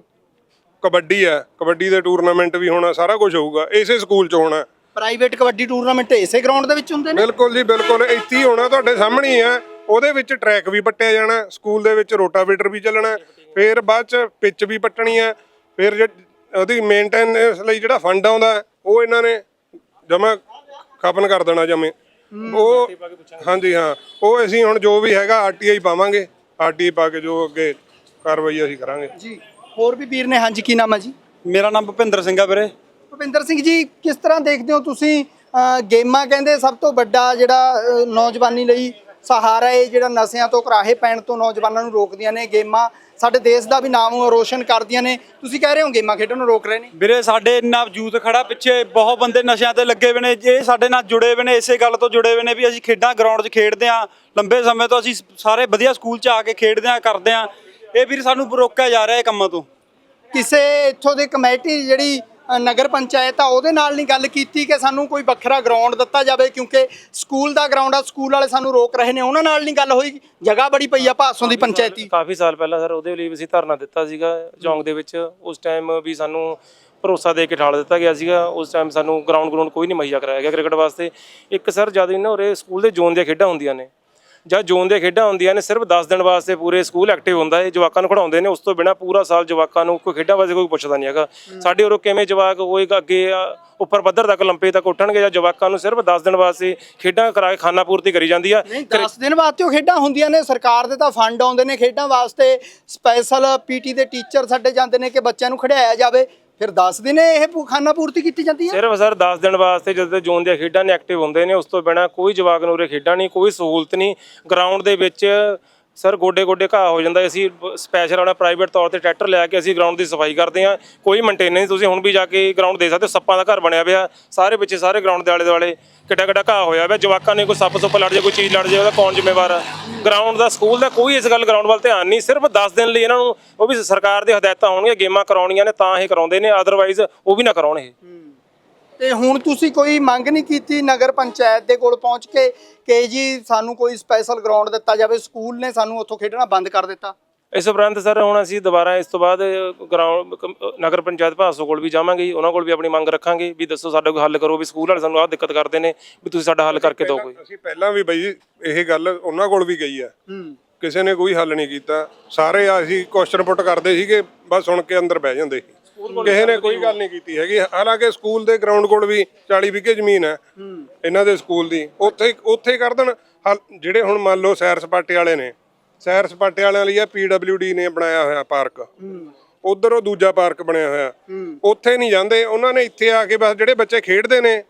ਕਬੱਡੀ ਆ ਕਬੱਡੀ ਦੇ ਟੂਰਨਾਮੈਂਟ ਵੀ ਹੋਣਾ ਸਾਰਾ ਕੁਝ ਹੋਊਗਾ ਇਸੇ ਸਕੂਲ 'ਚ ਹੋਣਾ। ਪ੍ਰਾਈਵੇਟ ਕਬੱਡੀ ਟੂਰਨਾਮੈਂਟ ਇਸੇ ਗਰਾਊਂਡ ਦੇ ਵਿੱਚ ਹੁੰਦੇ ਨੇ? ਬਿਲਕੁਲ ਜੀ ਬਿਲਕੁਲ ਇੱਥੇ ਹੀ ਹੋਣਾ ਤੁਹਾਡੇ ਸਾਹਮਣੇ ਹੀ ਆ ਉਹਦੇ ਵਿੱਚ ਟਰੈਕ ਵੀ ਪੱਟਿਆ ਜਾਣਾ ਸਕੂਲ ਦੇ ਵਿੱਚ ਰੋਟਾਵੇਟਰ ਵੀ ਚੱਲਣਾ ਫਿਰ ਬਾਅਦ ਚ ਪਿੱਚ ਵੀ ਪੱਟਣੀ ਆ ਫਿਰ ਜੇ ਉਹਦੀ ਮੇਨਟੇਨੈਂਸ ਲਈ ਜਿਹੜਾ ਫੰਡ ਆਉਂਦਾ ਉਹ ਇਹਨਾਂ ਨੇ ਜਮਾ ਖਪਨ ਕਰ ਦੇਣਾ ਜਮੇ। ਉਹ ਹਾਂਜੀ ਹਾਂ। ਉਹ ਅਸੀਂ ਹੁਣ ਜੋ ਵੀ ਹੈਗਾ ਆਰਟੀਆਈ ਪਾਵਾਂਗੇ। ਆਰਟੀਆਈ ਪਾ ਕੇ ਜੋ ਅੱਗੇ ਕਾਰਵਾਈ ਅਸੀਂ ਕਰਾਂਗੇ। ਜੀ ਹੋਰ ਵੀ ਵੀਰ ਨੇ ਹਾਂਜੀ ਕੀ ਨਾਮ ਹੈ ਜੀ? ਮੇਰਾ ਨਾਮ ਭੁਪਿੰਦਰ ਸਿੰਘ ਆ ਵੀਰੇ। ਭੁਪਿੰਦਰ ਸਿੰਘ ਜੀ ਕਿਸ ਤਰ੍ਹਾਂ ਦੇਖਦੇ ਹੋ ਤੁਸੀਂ ਗੇਮਾਂ ਕਹਿੰਦੇ ਸਭ ਤੋਂ ਵੱਡਾ ਜਿਹੜਾ ਨੌਜਵਾਨੀ ਲਈ ਸਹਾਰਾ ਹੈ ਜਿਹੜਾ ਨਸ਼ਿਆਂ ਤੋਂ ਕਰਾਹੇ ਪੈਣ ਤੋਂ ਨੌਜਵਾਨਾਂ ਨੂੰ ਰੋਕਦੀਆਂ ਨੇ ਗੇਮਾਂ ਸਾਡੇ ਦੇਸ਼ ਦਾ ਵੀ ਨਾਮ ਰੋਸ਼ਨ ਕਰਦੀਆਂ ਨੇ। ਤੁਸੀਂ ਕਹਿ ਰਹੇ ਹੋ ਗੇਮਾਂ ਖੇਡਣ ਨੂੰ ਰੋਕ ਰਹੇ ਨੇ? ਵੀਰੇ ਸਾਡੇ ਇੰਨਾ ਯੂਥ ਖੜਾ ਪਿੱਛੇ ਬਹੁਤ ਬੰਦੇ ਨਸ਼ਿਆਂ ਤੇ ਲੱਗੇ ਹੋਏ ਨੇ। ਜੇ ਸਾਡੇ ਨਾਲ ਜੁੜੇ ਹੋਏ ਨੇ ਇਸੇ ਗੱਲ ਤੋਂ ਜੁੜੇ ਹੋਏ ਨੇ ਵੀ ਅਸੀਂ ਖੇਡਾਂ ਗਰਾਊਂਡ 'ਚ ਖੇਡਦੇ ਆਂ ਲੰਬੇ ਸਮੇਂ ਤੋਂ ਅਸੀਂ ਸਾਰੇ ਵਧੀਆ ਸਕੂਲ 'ਚ ਆ ਕੇ ਖੇਡਦੇ ਆਂ ਕਰਦੇ ਆਂ ਇਹ ਵੀਰ ਸਾਨੂੰ ਰੋਕਿਆ ਜਾ ਰਿਹਾ ਇਹ ਕੰਮਾਂ ਤੋਂ। ਕਿਸੇ ਇੱਥੋਂ ਦੀ ਕਮੇਟੀ ਜਿਹੜੀ ਨਗਰ ਪੰਚਾਇਤ ਆ, ਉਹਦੇ ਨਾਲ ਨਹੀਂ ਗੱਲ ਕੀਤੀ ਕਿ ਸਾਨੂੰ ਕੋਈ ਵੱਖਰਾ ਗਰਾਊਂਡ ਦਿੱਤਾ ਜਾਵੇ, ਕਿਉਂਕਿ ਸਕੂਲ ਦਾ ਗਰਾਊਂਡ ਆ, ਸਕੂਲ ਵਾਲੇ ਸਾਨੂੰ ਰੋਕ ਰਹੇ ਨੇ, ਉਹਨਾਂ ਨਾਲ ਨਹੀਂ ਗੱਲ ਹੋਈ। ਜਗ੍ਹਾ ਬੜੀ ਪਈ ਆ ਭਾਸੋਂ ਦੀ ਪੰਚਾਇਤੀ। ਕਾਫੀ ਸਾਲ ਪਹਿਲਾਂ ਸਰ, ਉਹਦੇ ਲਈ ਵੀ ਅਸੀਂ ਧਰਨਾ ਦਿੱਤਾ ਸੀਗਾ, ਚੌਂਕ ਦੇ ਵਿੱਚ। ਉਸ ਟਾਈਮ ਵੀ ਸਾਨੂੰ ਭਰੋਸਾ ਦੇ ਕੇ ਠਾਲ ਦਿੱਤਾ ਗਿਆ ਸੀਗਾ। ਉਸ ਟਾਈਮ ਸਾਨੂੰ ਗਰਾਊਂਡ ਗਰਾਊਂਡ ਕੋਈ ਨਹੀਂ ਮੁਹੱਈਆ ਕਰਾਇਆ ਗਿਆ ਕ੍ਰਿਕਟ ਵਾਸਤੇ। ਇੱਕ ਸਰ, ਜਦ ਇਹਨਾਂ ਉਰੇ ਸਕੂਲ ਦੇ ਜ਼ੋਨ ਦੀਆਂ ਖੇਡਾਂ ਹੁੰਦੀਆਂ ਨੇ ਜਦ ਜ਼ੋਨ ਦੀਆਂ ਖੇਡਾਂ ਹੁੰਦੀਆਂ ਨੇ ਸਿਰਫ 10 ਦਿਨ ਵਾਸਤੇ ਪੂਰੇ ਸਕੂਲ ਐਕਟਿਵ ਹੁੰਦਾ ਹੈ ਜਵਾਕਾਂ ਨੂੰ ਖੜਾਉਂਦੇ ਨੇ ਉਸ ਤੋਂ ਬਿਨਾ ਪੂਰਾ ਸਾਲ ਜਵਾਕਾਂ ਨੂੰ ਕੋਈ ਖੇਡਾਂ ਵਾਸਤੇ ਕੋਈ ਪੁੱਛਦਾ ਨਹੀਂ ਹੈਗਾ। ਸਾਡੇ ਉਰੋਂ ਕਿਵੇਂ ਜਵਾਕ ਹੋਏਗਾ ਅੱਗੇ ਆ, ਉੱਪਰ ਪੱਧਰ ਤੱਕ ਲੰਪੇ ਤੱਕ ਉੱਠਣਗੇ ਜਾਂ ਜਵਾਕਾਂ ਨੂੰ ਸਿਰਫ 10 ਦਿਨ ਵਾਸਤੇ ਖੇਡਾਂ ਕਰਾ ਕੇ ਖਾਨਾ ਪੂਰਤੀ ਕਰੀ ਜਾਂਦੀ ਆ। ਨਹੀਂ 10 ਦਿਨ ਵਾਸਤੇ ਉਹ ਖੇਡਾਂ ਹੁੰਦੀਆਂ ਨੇ ਸਰਕਾਰ ਦੇ ਤਾਂ ਫੰਡ ਆਉਂਦੇ ਨੇ ਖੇਡਾਂ ਵਾਸਤੇ। ਸਪੈਸ਼ਲ ਪੀਟੀ ਦੇ ਟੀਚਰ ਸਾਡੇ ਜਾਂਦੇ ਨੇ ਕਿ ਬੱਚਿਆਂ ਨੂੰ ਖੜਾਇਆ ਜਾਵੇ। ਫਿਰ 10 ਦਿਨ ਇਹ ਪੂ- ਖਾਨਾ ਪੂਰਤੀ ਕੀਤੀ ਜਾਂਦੀ ਹੈ ਸਿਰਫ ਸਰ 10 ਦਿਨ ਵਾਸਤੇ ਜਦੋਂ ਜੂਨ ਦੀਆਂ ਖੇਡਾਂ ਨੇ ਐਕਟਿਵ ਹੁੰਦੇ ਨੇ, ਉਸ ਤੋਂ ਬਿਨਾ ਕੋਈ ਜਵਾਕ ਨੂੰ ਉਰੇ ਖੇਡਾਂ ਨਹੀਂ, ਕੋਈ ਸਹੂਲਤ ਨਹੀਂ। ਗਰਾਊਂਡ ਦੇ ਵਿੱਚ ਸਰ ਗੋਡੇ ਗੋਡੇ ਘਾਹ ਹੋ ਜਾਂਦਾ ਅਸੀਂ ਸਪੈਸ਼ਲ ਆਪਣਾ ਪ੍ਰਾਈਵੇਟ ਤੌਰ ਤੇ ਟਰੈਕਟਰ ਲੈ ਕੇ ਅਸੀਂ ਗਰਾਊਂਡ ਦੀ ਸਫ਼ਾਈ ਕਰਦੇ ਹਾਂ। ਕੋਈ ਮੇਨਟੇਨ ਤੁਸੀਂ ਹੁਣ ਵੀ ਜਾ ਕੇ ਗਰਾਊਂਡ ਦੇ ਸਕਦੇ ਹੋ। ਸੱਪਾਂ ਦਾ ਘਰ ਬਣਿਆ ਪਿਆ। ਸਾਰੇ ਪਿੱਛੇ ਸਾਰੇ ਗਰਾਊਂਡ ਦੇ ਆਲੇ ਦੁਆਲੇ ਕਿੱਡਾ ਕਿੱਡਾ ਘਾਹ ਹੋਇਆ ਪਿਆ। ਜਵਾਕਾਂ ਨੇ ਕੋਈ ਸੱਪ ਸੁੱਪ ਲੜ ਜਾਏ ਕੋਈ ਚੀਜ਼ ਲੜ ਜਾਏ ਉਹਦਾ ਕੌਣ ਜ਼ਿੰਮੇਵਾਰ ਆ? ਗਰਾਊਂਡ ਦਾ ਸਕੂਲ ਦਾ ਕੋਈ ਇਸ ਗੱਲ ਗਰਾਊਂਡ ਵੱਲ ਧਿਆਨ ਨਹੀਂ। ਸਿਰਫ 10 ਦਿਨ ਲਈ ਇਹਨਾਂ ਨੂੰ ਉਹ ਵੀ ਸਰਕਾਰ ਦੇ ਹਦਾਇਤਾਂ ਹੋਣਗੀਆਂ, ਗੇਮਾਂ ਕਰਾਉਣੀਆਂ ਨੇ, ਤਾਂ ਇਹ ਕਰਾਉਂਦੇ ਨੇ। ਅਦਰਵਾਈਜ਼ ਉਹ ਵੀ ਨਾ ਕਰਾਉਣ ਇਹ। ਤੇ ਹੁਣ ਤੁਸੀਂ ਕੋਈ ਮੰਗ ਨਹੀਂ ਕੀਤੀ ਨਗਰ ਪੰਚਾਇਤ ਦੇ ਕੋਲ ਪਹੁੰਚ ਕੇ ਕਿ ਜੀ ਸਾਨੂੰ ਕੋਈ ਸਪੈਸ਼ਲ ਗਰਾਊਂਡ ਦਿੱਤਾ ਜਾਵੇ? ਸਕੂਲ ਨੇ ਸਾਨੂੰ ਉੱਥੋਂ ਖੇਡਣਾ ਬੰਦ ਕਰ ਦਿੱਤਾ। ਇਸ ਉਪਰੰਤ ਸਰ ਹੁਣ ਅਸੀਂ ਦੁਬਾਰਾ ਇਸ ਤੋਂ ਬਾਅਦ ਗਰਾਊਂਡ ਨਗਰ ਪੰਚਾਇਤ ਭਾਸੋ ਕੋਲ ਵੀ ਜਾਵਾਂਗੇ। ਜੀ, ਉਹਨਾਂ ਕੋਲ ਵੀ ਆਪਣੀ ਮੰਗ ਰੱਖਾਂਗੇ ਵੀ ਦੱਸੋ ਸਾਡਾ ਕੋਈ ਹੱਲ ਕਰੋ ਵੀ ਸਕੂਲ ਵਾਲੇ ਸਾਨੂੰ ਆਹ ਦਿੱਕਤ ਕਰਦੇ ਨੇ ਵੀ ਤੁਸੀਂ ਸਾਡਾ ਹੱਲ ਕਰਕੇ ਦਿਓ ਕੋਈ। ਅਸੀਂ ਪਹਿਲਾਂ ਵੀ ਬਈ ਇਹ ਗੱਲ ਉਹਨਾਂ ਕੋਲ ਵੀ ਗਈ ਆ। ਕਿਸੇ ਨੇ ਕੋਈ ਹੱਲ ਨਹੀਂ ਕੀਤਾ। ਸਾਰੇ ਆ ਅਸੀਂ ਕੁਐਸਚਨ ਪੁੱਟ ਕਰਦੇ ਸੀਗੇ ਬਸ ਸੁਣ ਕੇ ਅੰਦਰ ਬਹਿ ਜਾਂਦੇ ਸੀ। ਕਿਸੇ ਨੇ ਕੋਈ ਗੱਲ ਨਹੀਂ ਕੀਤੀ ਹੈਗੀ। ਹਾਲਾਂਕਿ ਸਕੂਲ ਦੇ ਗਰਾਊਂਡ ਕੋਲ ਵੀ 40 ਵਿਗੇ ਜ਼ਮੀਨ ਹੈ। ਇਹਨਾਂ ਦੇ ਸਕੂਲ ਦੀ। ਉੱਥੇ ਉੱਥੇ ਕਰ ਦੇਣ। ਹੱਲ- ਜਿਹੜੇ ਹੁਣ ਮੰਨ ਲਓ ਸੈਰ ਸਪਾਟੇ ਵਾਲੇ ਨੇ। ਸੈਰ ਸਪਾਟੇ ਵਾਲਿਆਂ ਲਈ ਆ ਪੀਡਬਲਯੂਡੀ ਨੇ ਬਣਾਇਆ ਹੋਇਆ ਪਾਰਕ। ਉਧਰ ਉਹ ਦੂਜਾ ਪਾਰਕ ਬਣਿਆ ਹੋਇਆ। ਉੱਥੇ ਨਹੀਂ ਜਾਂਦੇ। ਉਹਨਾਂ ਨੇ ਇੱਥੇ ਆ ਕੇ ਬਸ ਜਿਹੜੇ ਬੱਚੇ ਖੇਡਦੇ ਨੇ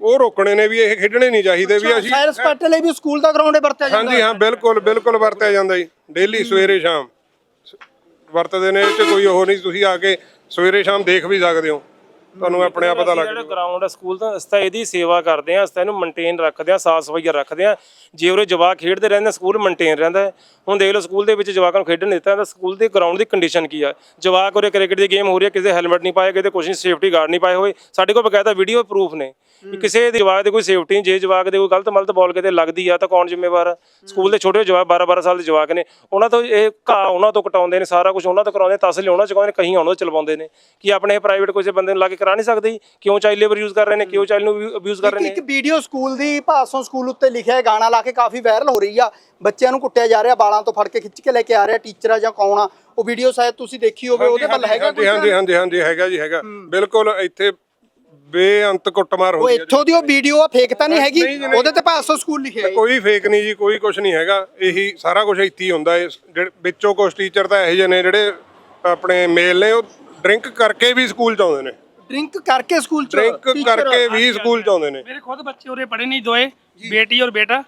ਉਹ ਰੋਕਣੇ ਨੇ ਵੀ ਇਹ ਖੇਡਣੇ ਨਹੀਂ ਚਾਹੀਦੇ ਵੀ ਅਸੀਂ ਸਾਇਰ ਸਪਾਟੇ ਲਈ ਵੀ ਸਕੂਲ ਦਾ ਗਰਾਊਂਡ ਵਰਤਿਆ ਜਾਂਦਾ ਹਾਂਜੀ ਹਾਂ ਬਿਲਕੁਲ ਬਿਲਕੁਲ ਵਰਤਿਆ ਜਾਂਦਾ ਜੀ। ਡੇਲੀ ਸਵੇਰੇ ਸ਼ਾਮ। ਸ- ਵਰਤਦੇ ਨੇ ਇਹ ਚ ਕੋਈ ਉਹ ਨਹੀਂ। ਤੁਸੀਂ ਆ ਕੇ ਸਵੇਰੇ ਸ਼ਾਮ ਦੇਖ ਵੀ ਸਕਦੇ ਹੋ। ਤੁਹਾਨੂੰ ਆਪਣੇ ਆਪ ਪਤਾ ਲੱਗ ਜਿਹੜਾ ਗਰਾਊਂਡ ਆ ਸਕੂਲ ਦਾ ਅਸੀਂ ਤਾਂ ਇਹਦੀ ਸੇਵਾ ਕਰਦੇ ਆ ਅਸੀਂ ਤਾਂ ਇਹਨੂੰ ਮੇਨਟੇਨ ਰੱਖਦੇ ਆ ਸਾਫ਼ ਸਫ਼ਾਈ ਰੱਖਦੇ ਆ ਜੇ ਉਰੇ ਜਵਾਕ ਖੇਡਦੇ ਰਹਿੰਦੇ ਸਕੂਲ ਮੇਨਟੇਨ ਰਹਿੰਦਾ ਹੈ। ਹੁਣ ਦੇਖ ਲਓ ਸਕੂਲ ਦੇ ਵਿੱਚ ਜਵਾਕਾਂ ਨੂੰ ਖੇਡਣ ਨਹੀਂ ਦਿੱਤਾ ਤਾਂ ਸਕੂਲ ਦੇ ਗਰਾਊਂਡ ਦੀ ਕੰਡੀਸ਼ਨ ਕੀ ਆ? ਜਵਾਕ ਉਰੇ ਕ੍ਰਿਕਟ ਦੀ ਗੇਮ ਹੋ ਰਹੀ ਹੈ ਕਿਸੇ ਹੈਲਮਟ ਨਹੀਂ ਪਾਏ ਕਿਤੇ ਕੁਛ ਨਹੀਂ ਸੇਫਟੀ ਗਾਰਡ ਨਹੀਂ ਪਾਏ ਹੋਏ। ਸਾਡੇ ਕੋਲ ਬਕਾਇਦਾ ਵੀਡੀਓ ਪ੍ਰੂਫ ਨੇ ਵੀ ਕਿਸੇ ਦੇ ਜਵਾਕ ਦੇ ਕੋਈ ਸੇਫਟੀ ਨਹੀਂ ਜੇ ਜਵਾਕ ਦੇ ਕੋਈ ਗਲਤ ਮਲਤ ਬਾਲ ਕਿਤੇ ਲੱਗਦੀ ਆ ਤਾਂ ਕੌਣ ਜ਼ਿੰਮੇਵਾਰ ਆ? ਸਕੂਲ ਦੇ ਛੋਟੇ ਜਵਾਕ 12 12 ਸਾਲ ਦੇ ਜਵਾਕ ਨੇ ਉਹਨਾਂ ਤੋਂ ਇਹ ਘਾਹ ਉਹਨਾਂ ਤੋਂ ਕਟਾਉਂਦੇ ਨੇ ਸਾਰਾ ਕੁਝ ਉਹਨਾਂ ਤੋਂ ਕਰਾਉਂਦੇ ਤਸਲੀ ਉਹਨਾਂ ਚੁਕਾਉਂਦੇ ਕਹੀਂ ਉਹਨਾਂ ਤੋਂ ਚਲਵਾਉਂਦੇ ਨੇ ਕਿ ਆਪਣੇ ਪ੍ਰਾਈਵੇਟ ਕਿਸੇ ਬੰਦੇ ਨੂੰ ਲਾ ਕੇ ਕਰਾ ਨਹੀਂ ਸਕਦੇ? ਕਿਉਂ ਚਾਈਲਡ ਲੇਬਰ ਯੂਜ਼ ਕਰ ਰਹੇ ਨੇ? ਕਿਉਂ ਚਾਈਲਡ ਨੂੰ ਅਬਿਊਜ਼ ਕਰ ਰਹੇ ਇੱਕ ਨੇ? ਵੀਡੀਓ ਸਕੂਲ ਦੀ ਭਾਸੋਂ ਸਕੂਲ ਉੱਤੇ ਲਿਖਿਆ ਹੈ ਗਾਣਾ ਲਾ ਕੇ ਕਾਫੀ ਵਾਇਰਲ ਹੋ ਰਹੀ ਆ। ਬੱਚਿਆਂ ਨੂੰ ਕੁੱਟਿਆ ਜਾ ਰਿਹਾ ਬਾਲਾਂ ਤੋਂ ਫੜ ਕੇ ਖਿੱਚ ਕੇ ਲੈ ਕੇ ਆ ਰਿਹਾ ਟੀਚਰ ਆ ਜਾਂ ਕੌਣ ਆ। ਉਹ ਵੀਡੀਓ ਸ਼ਾਇਦ ਤੁਸੀਂ ਦੇਖੀ ਹੋਵੇ ਉਹਦੇ ਵੱਲ ਹੈਗਾ ਹਾਂਜੀ ਹਾਂਜੀ ਹਾਂਜੀ ਹਾਂਜੀ ਹੈਗਾ ਜੀ ਹੈਗਾ। ਬਿਲਕੁਲ ਇੱਥੇ ਬੇਅੰਤ ਕੁੱਟਮਾਰ ਹੋ ਉਹ ਰਹੀ ਹੈ ਇੱਥੋਂ ਦੀ ਉਹ ਵੀਡੀਓ ਆ ਫੇਕ ਤਾਂ ਨਹੀਂ ਹੈਗੀ। ਉਹਦੇ ਤੇ ਭਾਸੋਂ ਸਕੂਲ ਲਿਖਿਆ ਹੈ। ਕੋਈ ਫੇਕ ਨਹੀਂ ਜੀ ਕੋਈ ਕੁਝ ਨਹੀਂ ਹੈਗਾ। ਇਹੀ ਸਾਰਾ ਕੁਝ ਇੱਥੇ ਹੀ ਹੁੰਦਾ ਹੈ। ਵਿੱਚੋਂ ਕੁਝ ਟੀਚਰ ਤਾਂ ਇਹੋ ਜਿਹੇ ਨੇ ਜਿਹੜੇ ਆਪਣੇ ਮੇਲ ਨੇ ਉਹ ਡਰਿੰਕ ਕਰਕੇ ਵੀ ਸਕੂਲ ਚ ਆਉਂਦੇ ਨੇ। ਡਰਿੰਕ ਕਰਕੇ ਸਕੂਲ ਚ ਡਰਿੰਕ teacher- ਕਰਕੇ ਵੀ ਸਕੂਲ ਚ ਆਉਂਦੇ ਨੇ मेरे खुद बच्चे उरे पढ़े नहीं दोए बेटी और बेटा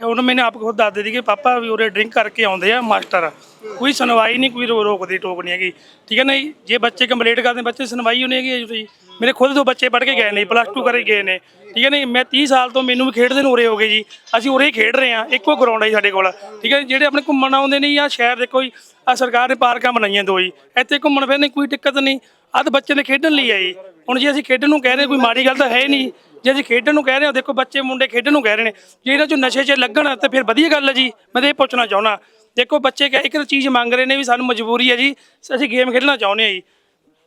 ਉਹਨਾਂ ਮੈਨੇ ਆਪ ਖੁਦ ਦੱਸ ਦਿੱਤੀ ਕਿ ਪਾਪਾ ਵੀ ਉਰੇ ਡਰਿੰਕ ਕਰਕੇ ਆਉਂਦੇ ਆ ਮਾਸਟਰ ਕੋਈ ਸੁਣਵਾਈ ਨਹੀਂ ਕੋਈ ਰੋ- ਰੋਕਦੀ ਟੋਕ ਨਹੀਂ ਹੈਗੀ ਠੀਕ ਹੈ ਨਾ ਜੀ ਜੇ ਬੱਚੇ ਕੰਪਲੀਟ ਕਰਦੇ ਬੱਚੇ ਸੁਣਵਾਈ ਹੋਣੀ ਹੈਗੀ ਜੀ ਮੇਰੇ ਖੁਦ ਦੋ ਬੱਚੇ ਪੜ੍ਹ ਕੇ ਗਏ ਨੇ ਪਲੱਸ 2 ਕਰੇ ਗਏ ਨੇ ਠੀਕ ਹੈ ਨਾ ਜੀ? ਮੈਂ 30 ਸਾਲ ਤੋਂ ਮੈਨੂੰ ਵੀ ਖੇਡਦੇ ਨੂੰ ਉਰੇ ਹੋ ਗਏ ਜੀ ਅਸੀਂ ਉਰੇ ਹੀ ਖੇਡ ਰਹੇ ਆ ਇੱਕੋ ਗਰਾਊਂਡ ਹੈ ਜੀ ਸਾਡੇ ਕੋਲ ਠੀਕ ਹੈ ਜੀ? ਜਿਹੜੇ ਆਪਣੇ ਘੁੰਮਣ ਆਉਂਦੇ ਨੇ ਜਾਂ ਸ਼ਹਿਰ ਦੇ ਕੋਈ ਆ ਸਰਕਾਰ ਨੇ ਪਾਰਕਾਂ ਬਣਾਈਆਂ ਦੋ ਜੀ ਇੱਥੇ ਘੁੰਮਣ ਫਿਰਨ ਦੀ ਕੋਈ ਦਿੱਕਤ ਨਹੀਂ ਅੱਧ ਬੱਚੇ ਨੇ ਖੇਡਣ ਲਈ ਆਈ ਹੁਣ ਜੇ ਅਸੀਂ ਖੇਡਣ ਨੂੰ ਕਹਿ ਰਹੇ ਕੋਈ ਮਾੜੀ ਗੱਲ ਤਾਂ ਹੈ ਨਹੀਂ। ਜੇ ਅਸੀਂ ਖੇਡਣ ਨੂੰ ਕਹਿ ਰਹੇ ਹਾਂ, ਦੇਖੋ ਬੱਚੇ ਮੁੰਡੇ ਖੇਡਣ ਨੂੰ ਕਹਿ ਰਹੇ ਨੇ। ਜੇ ਇਹਨਾਂ 'ਚੋਂ ਨਸ਼ੇ 'ਚ ਲੱਗਣ, ਤਾਂ ਫਿਰ ਵਧੀਆ ਗੱਲ ਹੈ ਜੀ। ਮੈਂ ਤਾਂ ਇਹ ਪੁੱਛਣਾ ਚਾਹੁੰਦਾ, ਦੇਖੋ ਬੱਚੇ ਕਹਿ- ਇੱਕ ਚੀਜ਼ ਮੰਗ ਰਹੇ ਨੇ ਵੀ ਸਾਨੂੰ ਮਜਬੂਰੀ ਹੈ ਜੀ, ਅਸੀਂ ਗੇਮ ਖੇਡਣਾ ਚਾਹੁੰਦੇ ਹਾਂ ਜੀ।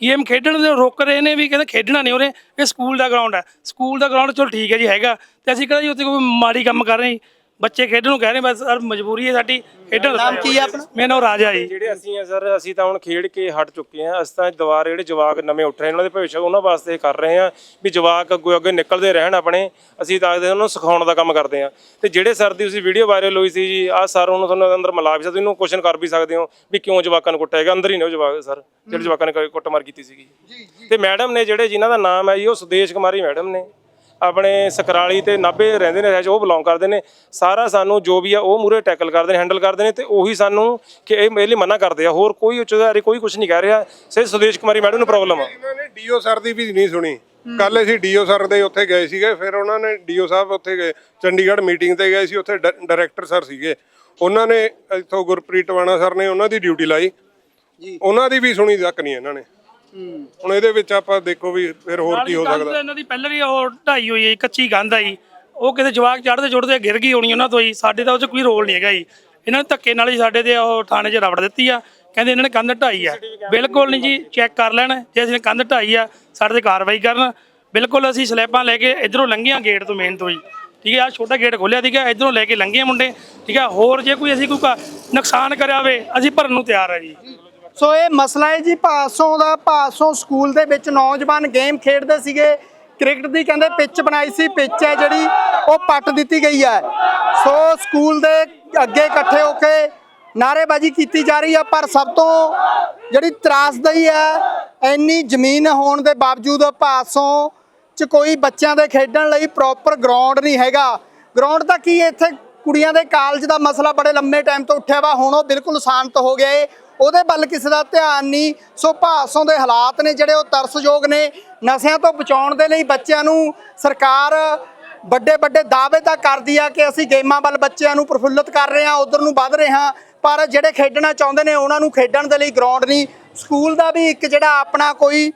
ਗੇਮ ਖੇਡਣ ਦੇ ਰੋਕ ਰਹੇ ਨੇ ਵੀ ਕਹਿੰਦੇ ਖੇਡਣਾ ਨਹੀਂ ਉਹਨੇ ਇਹ ਸਕੂਲ ਦਾ ਗਰਾਊਂਡ ਹੈ। ਸਕੂਲ ਦਾ ਗਰਾਊਂਡ ਚਲੋ ਠੀਕ ਹੈ ਜੀ, ਹੈਗਾ। ਤੇ ਅਸੀਂ ਕਿਹੜਾ ਜੀ ਉੱਥੇ ਕੋਈ ਮਾੜੀ ਕੰਮ ਕਰ ਰਹੇ ਜੀ। ਬੱਚੇ ਖੇਡਣ ਨੂੰ ਕਹਿ ਰਹੇ ਬਸ ਸਰ ਮਜਬੂਰੀ ਹੈ ਸਾਡੀ ਖੇਡਣ ਨਾਮ ਕੀ ਹੈ ਆਪਣਾ? ਮੇਰਾ ਨਾਮ ਰਾਜਾ ਜੀ। ਜਿਹੜੇ ਅਸੀਂ ਆ ਸਰ ਅਸੀਂ ਤਾਂ ਹੁਣ ਖੇਡ ਕੇ ਹਟ ਚੁੱਕੇ ਆ ਅਸੀਂ ਤਾਂ ਦੁਬਾਰਾ ਜਿਹੜੇ ਜਵਾਕ ਨਵੇਂ ਉੱਠ ਰਹੇ ਨੇ ਉਹਨਾਂ ਦੇ ਭਵਿੱਖ ਉਹਨਾਂ ਵਾਸਤੇ ਕਰ ਰਹੇ ਆ ਵੀ ਜਵਾਕ ਅੱਗੇ ਅੱਗੇ ਨਿਕਲਦੇ ਰਹਿਣ ਆਪਣੇ। ਅਸੀਂ ਤਾਂ ਉਹਨਾਂ ਨੂੰ ਸਿਖਾਉਣ ਦਾ ਕੰਮ ਕਰਦੇ ਆ ਤੇ ਜਿਹੜੇ ਸਰ ਦੀ ਤੁਸੀਂ ਵੀਡੀਓ ਵਾਇਰਲ ਹੋਈ ਸੀ ਜੀ ਆ ਸਰ ਉਹਨੂੰ ਤੁਹਾਨੂੰ ਅੰਦਰ ਮਿਲਾ ਵੀ ਸਕਦੇ ਇਹਨੂੰ ਕੁਐਸਚਨ ਕਰ ਵੀ ਸਕਦੇ ਹੋ ਵੀ ਕਿਉਂ ਜਵਾਕਾਂ ਨੂੰ ਕੁੱਟਿਆ ਹੈਗਾ ਅੰਦਰ ਹੀ ਨੇ ਉਹ ਜਵਾਕ ਸਰ ਜਿਹੜੇ ਜਵਾਕਾਂ ਨੇ ਕੁੱਟਮਾਰ ਕੀਤੀ ਸੀਗੀ। ਤੇ ਮੈਡਮ ਨੇ ਜਿਹੜੇ ਜਿਨ੍ਹਾਂ ਦਾ ਨਾਮ ਹੈ ਜੀ ਉਹ ਸੁਦੇਸ਼ ਕੁਮਾਰੀ ਮੈਡਮ ਨੇ। ਆਪਣੇ ਸਕਰਾਲੀ ਤੇ ਨਾਭੇ ਰਹਿੰਦੇ ਨੇ ਰਹਿ ਉਹ ਬਿਲੋਂਗ ਕਰਦੇ ਨੇ। ਸਾਰਾ ਸਾਨੂੰ ਜੋ ਵੀ ਆ ਉਹ ਮੂਰੇ ਟੈਕਲ ਕਰਦੇ ਨੇ ਹੈਂਡਲ ਕਰਦੇ ਨੇ ਤੇ ਉਹੀ ਸਾਨੂੰ ਕਿ ਇਹ ਮੇਰੇ ਲਈ ਮਨਾ ਕਰਦੇ ਆ। ਹੋਰ ਕੋਈ ਉੱਚ ਅਧਿਕਾਰੀ ਕੋਈ ਕੁਝ ਨਹੀਂ ਕਹਿ ਰਿਹਾ। ਸਿਰਫ ਸੁਦੇਸ਼ ਕੁਮਾਰੀ ਮੈਡਮ ਨੂੰ ਪ੍ਰੋਬਲਮ ਆ। ਇਹਨਾਂ ਨੇ ਡੀਓ ਸਰ ਦੀ ਵੀ ਨਹੀਂ ਸੁਣੀ। ਕੱਲ ਅਸੀਂ ਡੀਓ ਸਰ ਦੇ ਉੱਥੇ ਗਏ ਸੀਗੇ ਫਿਰ ਉਹਨਾਂ ਨੇ ਡੀਓ ਸਾਹਿਬ ਉੱਥੇ ਗਏ। ਚੰਡੀਗੜ੍ਹ ਮੀਟਿੰਗ ਤੇ ਗਏ ਸੀ ਉੱਥੇ ਡ- ਡਾਇਰੈਕਟਰ ਸਰ ਸੀਗੇ। ਉਹਨਾਂ ਨੇ ਇੱਥੋਂ ਗੁਰਪ੍ਰੀਤ ਟਵਾਣਾ ਸਰ ਨੇ ਉਹਨਾਂ ਦੀ ਡਿਊਟੀ ਲਾਈ। ਜੀ। ਉਹਨਾਂ ਦੀ ਵੀ ਸੁਣੀ ਤੱਕ ਨਹੀਂ ਇਹਨਾਂ ਨੇ। ਹੁਣ ਇਹਦੇ ਵਿੱਚ ਆਪਾਂ ਦੇਖੋ ਵੀ ਫਿਰ ਹੋਰ ਕੀ ਹੋ ਸਕਦਾ। ਇਹਨਾਂ ਦੀ ਪਹਿਲਾਂ ਹੀ ਉਹ ਢਾਈ ਹੋਈ ਹੈ ਕੱਚੀ ਕੰਧ ਆ ਜੀ। ਉਹ ਕਿਤੇ ਜਵਾਕ ਚੜਦੇ ਚੁੜਦੇ ਗਿਰ ਗਈ ਹੋਣੀ ਉਹਨਾਂ ਤੋਂ ਜੀ। ਸਾਡੇ ਤਾਂ ਉਹ 'ਚ ਕੋਈ ਰੋਲ ਨਹੀਂ ਹੈਗਾ ਜੀ। ਇਹਨਾਂ ਨੇ ਧੱਕੇ ਨਾਲ ਹੀ ਸਾਡੇ ਤੇ ਉਹ ਥਾਣੇ 'ਚ ਰਵੜ ਦਿੱਤੀ ਆ। ਕਹਿੰਦੇ ਇਹਨਾਂ ਨੇ ਕੰਧ ਢਾਈ ਆ। ਬਿਲਕੁਲ ਨਹੀਂ ਜੀ ਚੈੱਕ ਕਰ ਲੈਣ। ਜੇ ਅਸੀਂ ਕੰਧ ਢਾਈ ਆ ਸਾਡੇ ਤੇ ਕਾਰਵਾਈ ਕਰਨ। ਬਿਲਕੁਲ ਅਸੀਂ ਸਲੈਬਾਂ ਲੈ ਕੇ ਇਧਰੋਂ ਲੰਘੀਆਂ ਗੇਟ ਤੋਂ ਮੇਨ ਤੋਂ ਜੀ। ਠੀਕ ਹੈ ਆ ਛੋਟਾ ਗੇਟ ਖੋਲਿਆ ਸੀਗਾ ਇਧਰੋਂ ਲੈ ਕੇ ਲੰਘੇ ਮੁੰਡੇ। ਠੀਕ ਹੈ ਹੋਰ ਜੇ ਕੋਈ ਅਸੀਂ ਕੋਈ ਨੁਕਸਾਨ ਕਰਿਆ ਹੋਵੇ ਅਸੀਂ ਭਰਨ ਨੂੰ ਤਿਆਰ ਆ ਜੀ। ਸੋ ਇਹ ਮਸਲਾ ਹੈ ਜੀ, ਪਾਸੋਂ ਦਾ, ਪਾਸੋਂ ਸਕੂਲ ਦੇ ਵਿੱਚ ਨੌਜਵਾਨ ਗੇਮ ਖੇਡਦੇ ਸੀਗੇ। ਕ੍ਰਿਕਟ ਦੀ ਕਹਿੰਦੇ ਪਿੱਚ ਬਣਾਈ ਸੀ, ਪਿੱਚ ਹੈ ਜਿਹੜੀ, ਉਹ ਪੱਟ ਦਿੱਤੀ ਗਈ ਹੈ। ਸੋ ਸਕੂਲ ਦੇ ਅੱਗੇ ਇਕੱਠੇ ਹੋ ਕੇ ਨਾਅਰੇਬਾਜ਼ੀ ਕੀਤੀ ਜਾ ਰਹੀ ਹੈ, ਪਰ ਸਭ ਤੋਂ ਜਿਹੜੀ ਤਰਾਸਦਈ ਹੈ, ਇੰਨੀ ਜ਼ਮੀਨ ਹੋਣ ਦੇ ਬਾਵਜੂਦ ਪਾਸੋਂ ਚ ਕੋਈ ਬੱਚਿਆਂ ਦੇ ਖੇਡਣ ਲਈ ਪ੍ਰੋਪਰ ਗਰਾਊਂਡ ਨਹੀਂ ਹੈਗਾ। ਗਰਾਊਂਡ ਤਾਂ ਕੀ ਇੱਥੇ ਕੁੜੀਆਂ ਦੇ ਕਾਲਜ ਦਾ ਮਸਲਾ ਬੜੇ ਲੰਮੇ ਟਾਈਮ ਤੋਂ ਉੱਠਿਆ ਵਾ, ਹੁਣ ਉਹ ਬਿਲਕੁਲ ਸ਼ਾਂਤ ਹੋ ਗਏ। ਉਹਦੇ ਵੱਲ ਕਿਸੇ ਦਾ ਧਿਆਨ ਨਹੀਂ। ਸੋ ਭਾਸੋਂ ਦੇ ਹਾਲਾਤ ਨੇ ਜਿਹੜੇ ਉਹ ਤਰਸਯੋਗ ਨੇ। ਨਸ਼ਿਆਂ ਤੋਂ ਬਚਾਉਣ ਦੇ ਲਈ ਬੱਚਿਆਂ ਨੂੰ ਸਰਕਾਰ ਵੱਡੇ ਵੱਡੇ ਦਾਅਵੇ ਤਾਂ ਕਰਦੀ ਆ ਕਿ ਅਸੀਂ ਗੇਮਾਂ ਵੱਲ ਬੱਚਿਆਂ ਨੂੰ ਪ੍ਰਫੁੱਲਤ ਕਰ ਰਹੇ ਹਾਂ, ਉਧਰ ਨੂੰ ਵੱਧ ਰਹੇ ਹਾਂ। ਪਰ ਜਿਹੜੇ ਖੇਡਣਾ ਚਾਹੁੰਦੇ ਨੇ, ਉਹਨਾਂ ਨੂੰ ਖੇਡਣ ਦੇ ਲਈ ਗਰਾਊਂਡ ਨਹੀਂ। ਸਕੂਲ ਦਾ ਵੀ ਇੱਕ ਜਿਹੜਾ ਆਪਣਾ ਕੋਈ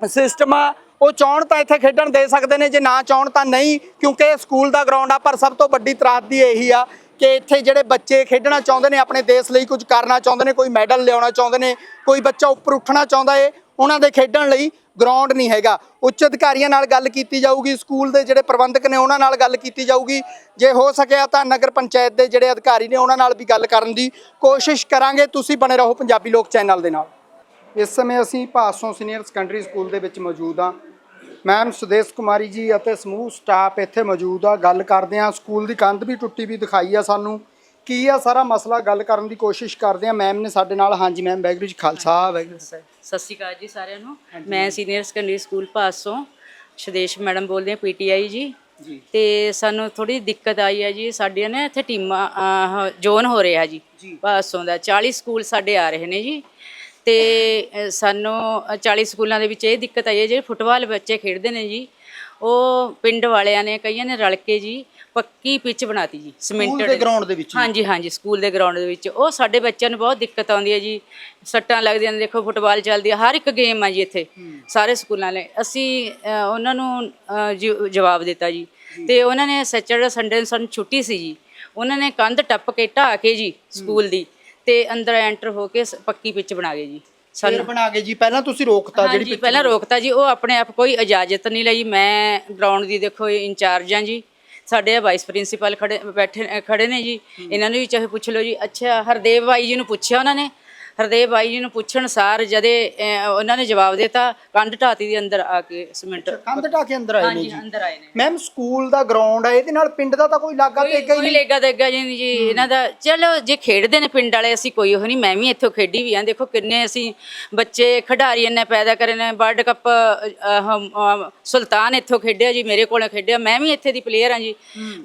ਸਿਸਟਮ ਆ, ਉਹ ਚਾਹਣ ਤਾਂ ਇੱਥੇ ਖੇਡਣ ਦੇ ਸਕਦੇ ਨੇ, ਜੇ ਨਾ ਚਾਹਣ ਤਾਂ ਨਹੀਂ, ਕਿਉਂਕਿ ਇਹ ਸਕੂਲ ਦਾ ਗਰਾਊਂਡ ਆ, ਪਰ ਸਭ ਤੋਂ ਵੱਡੀ ਤਰਾਸਦੀ ਇਹੀ ਆ ਕਿ ਇੱਥੇ ਜਿਹੜੇ ਬੱਚੇ ਖੇਡਣਾ ਚਾਹੁੰਦੇ ਨੇ, ਆਪਣੇ ਦੇਸ਼ ਲਈ ਕੁਝ ਕਰਨਾ ਚਾਹੁੰਦੇ ਨੇ, ਕੋਈ ਮੈਡਲ ਲਿਆਉਣਾ ਚਾਹੁੰਦੇ ਨੇ, ਕੋਈ ਬੱਚਾ ਉੱਪਰ ਉੱਠਣਾ ਚਾਹੁੰਦਾ ਏ, ਉਹਨਾਂ ਦੇ ਖੇਡਣ ਲਈ ਗਰਾਊਂਡ ਨਹੀਂ ਹੈਗਾ। ਉੱਚ ਅਧਿਕਾਰੀਆਂ ਨਾਲ ਗੱਲ ਕੀਤੀ ਜਾਊਗੀ, ਸਕੂਲ ਦੇ ਜਿਹੜੇ ਪ੍ਰਬੰਧਕ ਨੇ, ਉਹਨਾਂ ਨਾਲ ਗੱਲ ਕੀਤੀ ਜਾਊਗੀ। ਜੇ ਹੋ ਸਕਿਆ ਤਾਂ ਨਗਰ ਪੰਚਾਇਤ ਦੇ ਜਿਹੜੇ ਅਧਿਕਾਰੀ ਨੇ, ਉਹਨਾਂ ਨਾਲ ਵੀ ਗੱਲ ਕਰਨ ਦੀ ਕੋਸ਼ਿਸ਼ ਕਰਾਂਗੇ। ਤੁਸੀਂ ਬਣੇ ਰਹੋ ਪੰਜਾਬੀ ਲੋਕ ਚੈਨਲ ਦੇ ਨਾਲ। ਇਸ ਸਮੇਂ ਅਸੀਂ ਭਾਸੋਂ ਸੀਨੀਅਰ ਸੈਕੰਡਰੀ ਸਕੂਲ ਦੇ ਵਿੱਚ ਮੌਜੂਦ ਹਾਂ। ਮੈਮ ਸੁਦੇਸ਼ ਕੁਮਾਰੀ ਜੀ ਅਤੇ ਸਮੂਹ ਸਟਾਫ ਇੱਥੇ ਮੌਜੂਦ ਆ। ਗੱਲ ਕਰਦੇ ਆ ਸਕੂਲ ਦੀ ਕੰਧ ਵੀ ਟੁੱਟੀ ਵੀ ਦਿਖਾਈ ਆ ਸਾਨੂੰ। ਕੀ ਆ ਸਾਰਾ ਮਸਲਾ? ਗੱਲ ਕਰਨ ਦੀ ਕੋਸ਼ਿਸ਼ ਕਰਦੇ ਆ ਮੈਮ ਨੇ ਸਾਡੇ ਨਾਲ ਹਾਂਜੀ ਮੈਮ ਵਾਹਿਗੁਰੂ ਜੀ ਖਾਲਸਾ। ਸਤਿ ਸ਼੍ਰੀ ਅਕਾਲ ਜੀ ਸਾਰਿਆਂ ਨੂੰ। ਮੈਂ ਸੀਨੀਅਰ ਸੈਕੰਡਰੀ ਸਕੂਲ ਪਾਸੋਂ ਸ਼ਦੇਸ਼ ਮੈਡਮ ਬੋਲਦੇ ਹਾਂ ਪੀਟੀਆਈ ਜੀ। ਤੇ ਸਾਨੂੰ ਥੋੜੀ ਦਿੱਕਤ ਆਈ ਹੈ ਜੀ। ਸਾਡੀਆਂ ਨੇ ਇੱਥੇ ਟੀਮਾਂ ਜ਼ੋਨ ਹੋ ਰਿਹਾ ਜੀ। ਪਾਸੋਂ ਦਾ। 40 ਸਕੂਲ ਸਾਡੇ ਆ ਰਹੇ ਨੇ ਜੀ। ਤੇ ਸਾਨੂੰ ਅ, 40 ਸਕੂਲਾਂ ਦੇ ਵਿੱਚ ਇਹ ਦਿੱਕਤ ਆਈ ਹੈ ਜਿਹੜੇ ਫੁੱਟਬਾਲ ਬੱਚੇ ਖੇਡਦੇ ਨੇ ਜੀ ਉਹ ਪਿੰਡ ਵਾਲਿਆਂ ਨੇ ਕਈਆਂ ਨੇ ਰਲ ਕੇ ਜੀ ਪੱਕੀ ਪਿੱਚ ਬਣਾਤੀ ਜੀ ਸੀਮੈਂਟਡ ਦੇ ground ਦੇ ਵਿੱਚ? ਹਾਂਜੀ ਹਾਂਜੀ ਸਕੂਲ ਦੇ ਗਰਾਊਂਡ ਦੇ ਵਿੱਚ। ਉਹ ਸਾਡੇ ਬੱਚਿਆਂ ਨੂੰ ਬਹੁਤ ਦਿੱਕਤ ਆਉਂਦੀ ਹੈ ਜੀ ਸੱਟਾਂ ਲੱਗਦੀਆਂ ਨੇ ਦੇਖੋ ਫੁੱਟਬਾਲ ਚੱਲਦੀ ਹੈ ਹਰ ਇੱਕ ਗੇਮ ਆ ਜੀ ਇੱਥੇ ਸਾਰੇ ਸਕੂਲਾਂ ਲਈ ਅਸੀਂ ਉਹਨਾਂ ਨੂੰ ਜਵਾਬ ਦਿੱਤਾ ਜੀ। ਤੇ ਉਹਨਾਂ ਨੇ ਸੈਚਰਡੇ ਸੰਡੇ ਨੂੰ ਸਾਨੂੰ ਛੁੱਟੀ ਸੀ ਜੀ ਉਹਨਾਂ ਨੇ ਕੰਧ ਟੱਪ ਕੇ ਢਾਹ ਕੇ ਜੀ ਸਕੂਲ ਦੀ। ਤੇ ਅੰਦਰ ਐਂਟਰ ਹੋ ਕੇ ਸ- ਪੱਕੀ ਪਿੱਚ ਬਣਾ ਗਏ ਜੀ। ਫੇਰ ਸਾਨੂੰ ਬਣਾ ਕੇ ਜੀ। ਪਹਿਲਾਂ ਤੁਸੀਂ ਰੋਕਤਾ ਜਿਹੜੀ ਹਾਂਜੀ ਪਹਿਲਾਂ ਰੋਕਤਾ ਜੀ ਉਹ ਆਪਣੇ ਆਪ ਕੋਈ ਇਜਾਜ਼ਤ ਨਹੀਂ ਲਈ। ਮੈਂ ਗਰਾਊਂਡ ਦੀ ਦੇਖੋ ਇੰਚਾਰਜ ਹਾਂ ਜੀ। ਸਾਡੇ ਵਾਈਸ ਪ੍ਰਿੰਸੀਪਲ ਖੜੇ ਬੈਠੇ ਖੜੇ ਨੇ ਜੀ। ਇਹਨਾਂ ਨੂੰ ਵੀ ਚਾਹੇ ਪੁੱਛ ਲਓ ਜੀ। ਅੱਛਾ ਹਰਦੇਵ ਬਾਈ ਜੀ ਨੂੰ ਪੁੱਛਿਆ ਉਹਨਾਂ ਨੇ। ਹਰਦੇਵ ਬਾਈ ਜੀ ਨੂੰ ਪੁੱਛਣ ਸਾਰ ਜਦੇ ਅਹ, ਉਹਨਾਂ ਨੇ ਜਵਾਬ ਦਿੱਤਾ ਕੰਧ ਢਾਤੀ ਦੇ ਅੰਦਰ ਆ ਕੇ ਸੀਮੈਂਟ ਕੰਧ ਢਾ ਕੇ ਅੰਦਰ ਆਏ ਨੇ ਹਾਂਜੀ ਜੀ। ਅੰਦਰ ਆਏ ਨੇ। ਮੈਮ ਸਕੂਲ ਦਾ ਗਰਾਊਂਡ ਆ ਇਹਦੇ ਨਾਲ ਪਿੰਡ ਦਾ ਤਾਂ ਕੋਈ ਲਾਗਾ ਤੇ ਕੋਈ ਕੋਈ ਲੇਗਾ ਦੇਗਾ ਜੀ ਨਹੀਂ ਜੀ ਇਹਨਾਂ ਦਾ ਚਲੋ ਜੇ ਖੇਡਦੇ ਨੇ ਪਿੰਡ ਵਾਲੇ ਅਸੀਂ ਕੋਈ ਉਹ ਨਹੀਂ ਮੈਂ ਵੀ ਇੱਥੋਂ ਖੇਡੀ ਵੀ ਆ। ਦੇਖੋ ਕਿੰਨੇ ਅਸੀਂ ਬੱਚੇ ਖਿਡਾਰੀ ਨੇ ਪੈਦਾ ਕਰੇ ਨੇ। ਵਰਲਡ ਕੱਪ ਸੁਲਤਾਨ ਇੱਥੋਂ ਖੇਡਿਆ ਜੀ ਮੇਰੇ ਕੋਲ ਖੇਡਿਆ। ਮੈਂ ਵੀ ਇੱਥੇ ਦੀ ਪਲੇਅਰ ਹਾਂ ਜੀ।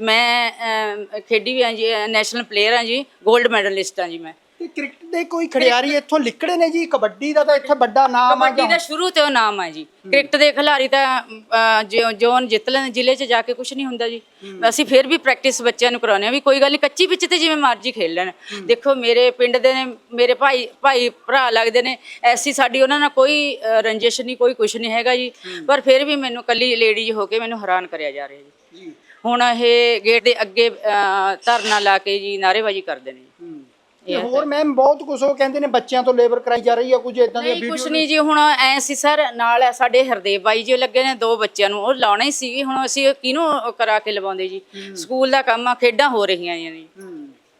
ਮੈਂ ਖੇਡੀ ਵੀ ਹਾਂ ਜੀ ਨੈਸ਼ਨਲ ਪਲੇਅਰ ਹਾਂ ਜੀ 골ਡ ਮੈਡਲਿਸਟ ਹਾਂ ਜੀ ਮੈਂ। ਤੇ ਕ੍ਰਿਕਟ ਦੇ ਕੋਈ ਖਿਡਾਰੀ ਇੱਥੋਂ ਲਿਕੜੇ ਨੇ ਜੀ? ਕਬੱਡੀ ਦਾ ਤਾਂ ਇੱਥੇ ਵੱਡਾ ਨਾਮ ਆ ਕਬੱਡੀ ਦਾ ਸ਼ੁਰੂ ਤੋਂ ਨਾਮ ਹੈ ਜੀ। ਕ੍ਰਿਕਟ ਦੇ ਖਿਡਾਰੀ ਤਾਂ ਜੋਨ ਜਿੱਤ ਲੈਣ ਜ਼ਿਲ੍ਹੇ 'ਚ ਜਾ ਕੇ ਕੁਝ ਨਹੀਂ ਹੁੰਦਾ ਜੀ। ਅਸੀਂ ਫਿਰ ਵੀ ਪ੍ਰੈਕਟਿਸ ਬੱਚਿਆਂ ਨੂੰ ਕਰਾਉਂਦੇ ਆ ਵੀ ਕੋਈ ਗੱਲ ਨਹੀਂ ਕੱਚੀ ਵਿੱਚ ਤੇ ਜਿਵੇਂ ਮਰਜ਼ੀ ਖੇਡ ਲੈਣ। ਦੇਖੋ ਮੇਰੇ ਪਿੰਡ ਦੇ ਨੇ ਮੇਰੇ ਭਾਈ ਭਾਈ ਭਰਾ ਲੱਗਦੇ ਨੇ ਐਸੀ ਸਾਡੀ ਉਹਨਾਂ ਨਾਲ ਕੋਈ ਰੰਜਿਸ਼ ਨਹੀਂ ਕੋਈ ਕੁਝ ਨਹੀਂ ਹੈਗਾ ਜੀ। ਪਰ ਫਿਰ ਵੀ ਮੈਨੂੰ ਕੱਲੀ ਲੇਡੀ ਹੋ ਕੇ ਮੈਨੂੰ ਹੈਰਾਨ ਕਰਿਆ ਜਾ ਰਿਹਾ ਜੀ। ਹੁਣ ਇਹ ਗੇਟ ਦੇ ਅੱਗੇ ਧਰਨਾ ਲਾ ਕੇ ਜੀ ਨਾਅਰੇਬਾਜ਼ੀ ਕਰਦੇ ਨੇ ਤੇ ਹੋਰ ਮੈਮ ਬਹੁਤ ਕੁਝ ਉਹ ਕਹਿੰਦੇ ਨੇ ਬੱਚਿਆਂ ਤੋਂ ਲੇਬਰ ਕਰਾਈ ਜਾ ਰਹੀ ਆ ਕੁਝ ਇਦਾਂ ਦੀਆਂ ਨਹੀਂ ਕੁਛ ਨਹੀਂ ਜੀ ਹੁਣ ਐ ਸੀ ਸਰ ਨਾਲ ਸਾਡੇ ਹਰਦੇਵ ਬਾਈ ਜੀ ਲੱਗੇ ਨੇ ਦੋ ਬੱਚਿਆਂ ਨੂੰ ਉਹ ਲਾਉਣਾ ਹੀ ਸੀ ਹੁਣ ਅਸੀਂ ਕਿਹਨੂੰ ਕਰਾ ਕੇ ਲਵਾਉਂਦੇ ਜੀ? ਸਕੂਲ ਦਾ ਕੰਮ ਆ ਖੇਡਾਂ ਹੋ ਰਹੀਆਂ ਜੀ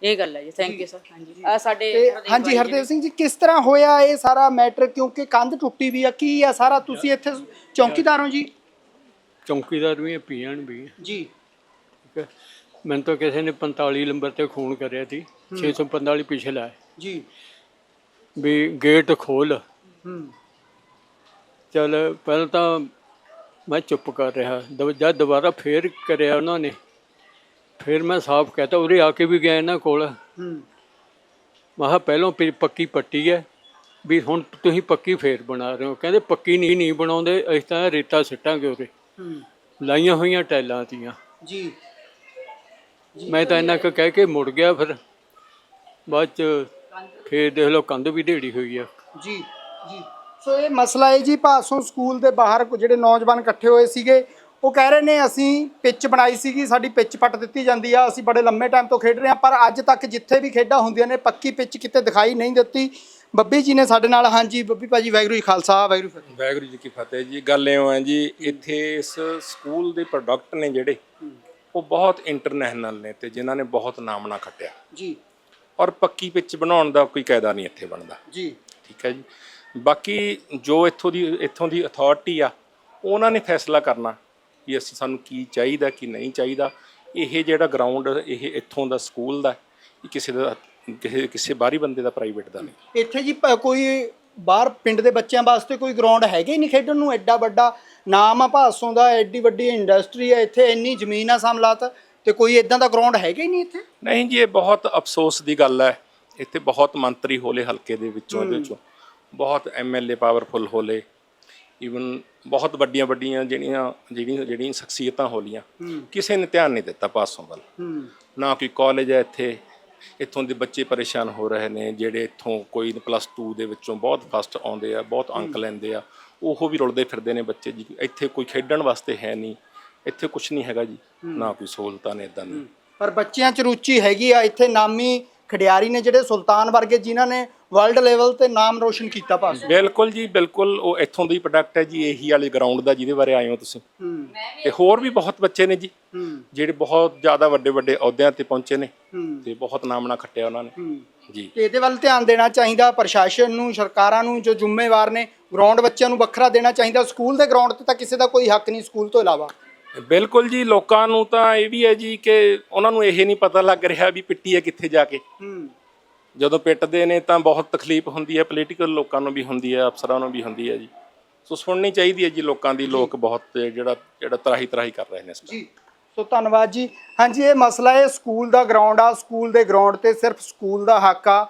ਇਹ ਗੱਲ ਹੈ ਜੀ ਥੈਂਕ ਯੂ ਸਰ ਹਾਂਜੀ। ਆ ਸਾਡੇ ਤੇ ਹਰਦੇਵ ਹਾਂਜੀ ਬਾਈ ਜੀ ਹਰਦੇਵ ਸਿੰਘ ਜੀ ਕਿਸ ਤਰ੍ਹਾਂ ਹੋਇਆ ਇਹ ਸਾਰਾ ਮੈਟਰ ਕਿਉਂਕਿ ਕੰਧ ਟੁੱਟੀ ਵੀ ਆ ਕੀ ਆ ਸਾਰਾ? ਤੁਸੀਂ ਇੱਥੇ ਚੌਕੀਦਾਰ ਹੋ ਜੀ? ਚੌਂਕੀਦਾਰ ਵੀ ਹੈ ਪੀਐਨ ਵੀ ਹੈ ਜੀ। ਠੀਕ ਹੈ ਮੈਨੂੰ ਤਾਂ ਕਿਸੇ ਨੇ 45 ਨੰਬਰ ਤੇ ਫੋਨ ਕਰਿਆ ਸੀ। 645 ਪਿਛਲਾ ਹੈ ਜੀ। ਵੀ ਗੇਟ ਖੋਲ। ਹੂੰ। ਚਲ ਪਹਿਲਾਂ ਤਾਂ ਮੈਂ ਚੁੱਪ ਕਰ ਰਿਹਾ। ਜਦ ਦੁਬਾਰਾ ਫੇਰ ਕਰਿਆ ਉਹਨਾਂ ਨੇ ਫਿਰ ਮੈਂ ਸਾਫ਼ ਕਹਤਾ ਉਰੇ ਆ ਕੇ ਵੀ ਗਿਆ ਇਹਨਾਂ ਕੋਲ। ਹੂੰ। ਮੈਂ ਕਿਹਾ ਪਹਿਲਾਂ ਪੱਕੀ ਪੱਟੀ ਹੈ। ਵੀ ਹੁਣ ਤੁਸੀਂ ਪੱਕੀ ਫੇਰ ਬਣਾ ਰਹੇ ਹੋ। ਕਹਿੰਦੇ ਪੱਕੀ ਨਹੀਂ ਨਹੀਂ ਬਣਾਉਂਦੇ। ਅਸੀਂ ਤਾਂ ਰੇਤਾ ਸਿੱਟਾਂਗੇ ਉਰੇ। ਹੂੰ। ਲਾਈਆਂ ਹੋਈਆਂ ਟੈਲਾਂ ਤੀਆਂ। ਜੀ। ਮੈਂ ਤਾਂ ਇੰਨਾ ਕੁ ਕਹਿ ਕੇ ਮੁੜ ਗਿਆ ਫਿਰ। ਬਾਅਦ ਚ ਫੇਰ ਦੇਖ ਲਓ ਕੰਧ ਵੀ ਢੇੜੀ ਹੋਈ ਆ। ਜੀ ਜੀ। ਸੋ ਇਹ ਮਸਲਾ ਹੈ ਜੀ ਭਾਸੋਂ ਸਕੂਲ ਦੇ ਬਾਹਰ ਜਿਹੜੇ ਨੌਜਵਾਨ ਇਕੱਠੇ ਹੋਏ ਸੀਗੇ ਉਹ ਕਹਿ ਰਹੇ ਨੇ ਅਸੀਂ ਪਿੱਚ ਬਣਾਈ ਸੀਗੀ ਸਾਡੀ ਪਿੱਚ ਪੱਟ ਦਿੱਤੀ ਜਾਂਦੀ ਆ ਅਸੀਂ ਬੜੇ ਲੰਮੇ ਟਾਈਮ ਤੋਂ ਖੇਡ ਰਹੇ ਹਾਂ ਪਰ ਅੱਜ ਤੱਕ ਜਿੱਥੇ ਵੀ ਖੇਡਾਂ ਹੁੰਦੀਆਂ ਨੇ ਪੱਕੀ ਪਿੱਚ ਕਿਤੇ ਦਿਖਾਈ ਨਹੀਂ ਦਿੱਤੀ। ਬੱਬੀ ਜੀ ਨੇ ਸਾਡੇ ਨਾਲ ਹਾਂਜੀ ਬੱਬੀ ਭਾਜੀ ਵਾਹਿਗੁਰੂ ਜੀ ਖਾਲਸਾ ਵਾਹਿਗੁਰੂ ਜੀ ਫਤਿਹ। ਵਾਹਿਗੁਰੂ ਜੀ ਕੀ ਫਤਿਹ ਜੀ ਗੱਲ ਇਉਂ ਹੈ ਜੀ ਇੱਥੇ ਇਸ ਸਕੂਲ ਦੇ ਪ੍ਰੋਡਕਟ ਨੇ ਜਿਹੜੇ ਉਹ ਬਹੁਤ ਇੰਟਰਨੈਸ਼ਨਲ ਨੇ ਤੇ ਜਿਨ੍ਹਾਂ ਨੇ ਬਹੁਤ ਨਾਮਣਾ ਖੱਟਿਆ। ਜੀ। ਔਰ ਪੱਕੀ ਪਿੱਚ ਬਣਾਉਣ ਦਾ ਕੋਈ ਕਾਇਦਾ ਨਹੀਂ ਇੱਥੇ ਬਣਦਾ। ਜੀ। ਠੀਕ ਹੈ ਜੀ। ਬਾਕੀ ਜੋ ਇੱਥੋਂ ਦੀ ਇੱਥੋਂ ਦੀ ਅਥਾਰਟੀ ਆ ਉਹਨਾਂ ਨੇ ਫੈਸਲਾ ਕਰਨਾ ਕਿ ਅਸੀਂ ਸਾਨੂੰ ਕੀ ਚਾਹੀਦਾ ਕੀ ਨਹੀਂ ਚਾਹੀਦਾ। ਇਹ ਜਿਹੜਾ ਗਰਾਊਂਡ ਇਹ ਇੱਥੋਂ ਦਾ ਸਕੂਲ ਦਾ ਇਹ ਕਿਸੇ ਦਾ ਕਿਸੇ ਕਿਸੇ ਬਾਹਰੀ ਬੰਦੇ ਦਾ ਪ੍ਰਾਈਵੇਟ ਦਾ ਨਹੀਂ। ਇੱਥੇ ਜੀ ਕੋਈ ਬਾਹਰ ਪਿੰਡ ਦੇ ਬੱਚਿਆਂ ਵਾਸਤੇ ਕੋਈ ਗਰਾਊਂਡ ਹੈਗੇ ਹੀ ਨਹੀਂ ਖੇਡਣ ਨੂੰ? ਐਡਾ ਵੱਡਾ ਨਾਮ ਆ ਭਾਸੋਂ ਦਾ ਐਡੀ ਵੱਡੀ ਇੰਡਸਟਰੀ ਹੈ ਇੱਥੇ ਇੰਨੀ ਜ਼ਮੀਨ ਆ ਸਮਲਾਤ। ਤੇ ਕੋਈ ਇਦਾਂ ਦਾ ਗਰਾਊਂਡ ਹੈਗਾ ਹੀ ਨਹੀਂ ਇੱਥੇ? ਨਹੀਂ ਜੀ ਇਹ ਬਹੁਤ ਅਫਸੋਸ ਦੀ ਗੱਲ ਹੈ। ਇੱਥੇ ਬਹੁਤ ਮੰਤਰੀ ਹੋਲੇ ਹਲਕੇ ਦੇ ਵਿੱਚੋਂ ਇਹਦੇ ਵਿੱਚੋਂ ਬਹੁਤ ਐਮਐਲਏ ਪਾਵਰਫੁਲ ਹੋਲੇ। ਈਵਨ ਬਹੁਤ ਵੱਡੀਆਂ ਵੱਡੀਆਂ ਜਿਹੜੀਆਂ ਜਿਹੜੀਆਂ ਜਿਹੜੀਆਂ ਸ਼ਖਸੀਅਤਾਂ ਹੋਲੀਆਂ। ਕਿਸੇ ਨੇ ਧਿਆਨ ਨਹੀਂ ਦਿੱਤਾ ਪਾਸੋਂ ਵੱਲ। ਨਾ ਕੋਈ ਕਾਲਜ ਹੈ ਇੱਥੇ। ਇੱਥੋਂ ਦੇ ਬੱਚੇ ਪਰੇਸ਼ਾਨ ਹੋ ਰਹੇ ਨੇ ਜਿਹੜੇ ਇੱਥੋਂ ਕੋਈ ਪਲੱਸ 2 ਦੇ ਵਿੱਚੋਂ ਬਹੁਤ ਫਸਟ ਆਉਂਦੇ ਆ ਬਹੁਤ ਅੰਕ ਲੈਂਦੇ ਆ। ਉਹ ਵੀ ਰੁਲਦੇ ਫਿਰਦੇ ਨੇ ਬੱਚੇ ਜੀ। ਇੱਥੇ ਕੋਈ ਖੇਡਣ ਵਾਸਤੇ ਹੈ ਨਹੀਂ। ਇੱਥੇ ਕੁਝ ਨਹੀਂ ਹੈਗਾ ਜੀ ਨਾ ਕੋਈ ਸਹੂਲਤਾਂ ਨੇ ਇਦਾਂ ਦੀ ਪਰ ਬੱਚਿਆਂ 'ਚ ਰੁਚੀ ਹੈਗੀ ਆ ਇੱਥੇ ਨਾਮੀ ਖਿਡਾਰੀ ਨੇ ਜਿਹੜੇ ਸੁਲਤਾਨ ਵਰਗੇ ਜਿਨ੍ਹਾਂ ਨੇ ਵਰਲਡ ਲੈਵਲ ਤੇ ਨਾਮ ਰੋਸ਼ਨ ਕੀਤਾ ਭਾਸੋਂ ਬਿਲਕੁਲ ਜੀ ਬਿਲਕੁਲ ਉਹ ਇੱਥੋਂ ਦੀ ਪ੍ਰੋਡਕਟ ਹੈ ਜੀ ਇਹੀ ਵਾਲੇ ਗਰਾਊਂਡ ਦਾ ਜਿਹਦੇ ਬਾਰੇ ਆਏ ਹੋ ਤੁਸੀਂ। ਤੇ ਹੋਰ ਵੀ ਬਹੁਤ ਬੱਚੇ ਨੇ ਜੀ ਜਿਹੜੇ ਬਹੁਤ ਜ਼ਿਆਦਾ ਵੱਡੇ ਵੱਡੇ ਅਹੁਦਿਆਂ ਤੇ ਪਹੁੰਚੇ ਨੇ ਤੇ ਬਹੁਤ ਨਾਮਣਾ ਖੱਟਿਆ ਉਹਨਾਂ ਨੇ। ਜੀ। ਤੇ ਇਹਦੇ ਵੱਲ ਧਿਆਨ ਦੇਣਾ ਚਾਹੀਦਾ ਪ੍ਰਸ਼ਾਸਨ ਨੂੰ ਸਰਕਾਰਾਂ ਨੂੰ ਜੋ ਜ਼ਿੰਮੇਵਾਰ ਨੇ ਗਰਾਊਂਡ ਬੱਚਿਆਂ ਨੂੰ ਵੱਖਰਾ ਦੇਣਾ ਚਾਹੀਦਾ। ਸਕੂਲ ਦੇ ਗਰਾਊਂਡ ਤੇ ਤਾਂ ਕਿਸੇ ਦਾ ਕੋਈ ਹੱਕ ਨਹੀਂ ਸਕੂਲ ਤੋਂ ਇਲਾਵਾ। ਬਿਲਕੁਲ ਜੀ ਲੋਕਾਂ ਨੂੰ ਤਾਂ ਇਹ ਵੀ ਹੈ ਜੀ ਕਿ ਉਹਨਾਂ ਨੂੰ ਇਹ ਨਹੀਂ ਪਤਾ ਲੱਗ ਰਿਹਾ ਵੀ ਪਿੱਟੀ ਹੈ ਕਿੱਥੇ ਜਾ ਕੇ। ਹੂੰ। ਜਦੋਂ ਪਿੱਟਦੇ ਨੇ ਤਾਂ ਬਹੁਤ ਤਕਲੀਫ ਹੁੰਦੀ ਹੈ ਪੋਲੀਟੀਕਲ ਲੋਕਾਂ ਨੂੰ ਵੀ ਹੁੰਦੀ ਹੈ ਅਫਸਰਾਂ ਨੂੰ ਵੀ ਹੁੰਦੀ ਹੈ ਜੀ। ਸੋ ਸੁਣਨੀ ਚਾਹੀਦੀ ਹੈ ਜੀ ਲੋਕਾਂ ਦੀ ਲੋਕ ਬਹੁਤ ਜਿਹੜਾ ਜਿਹੜਾ ਤਰਾਹੀ ਤਰਾਹੀ ਕਰ ਰਹੇ ਨੇ ਇਸ time। ਜੀ। ਸੋ ਧੰਨਵਾਦ ਜੀ। ਹਾਂਜੀ ਇਹ ਮਸਲਾ ਹੈ ਸਕੂਲ ਦਾ ਗਰਾਊਂਡ ਆ ਸਕੂਲ ਦੇ ਗਰਾਊਂਡ ਤੇ ਸਿਰਫ ਸਕੂਲ ਦਾ ਹੱਕ ਆ।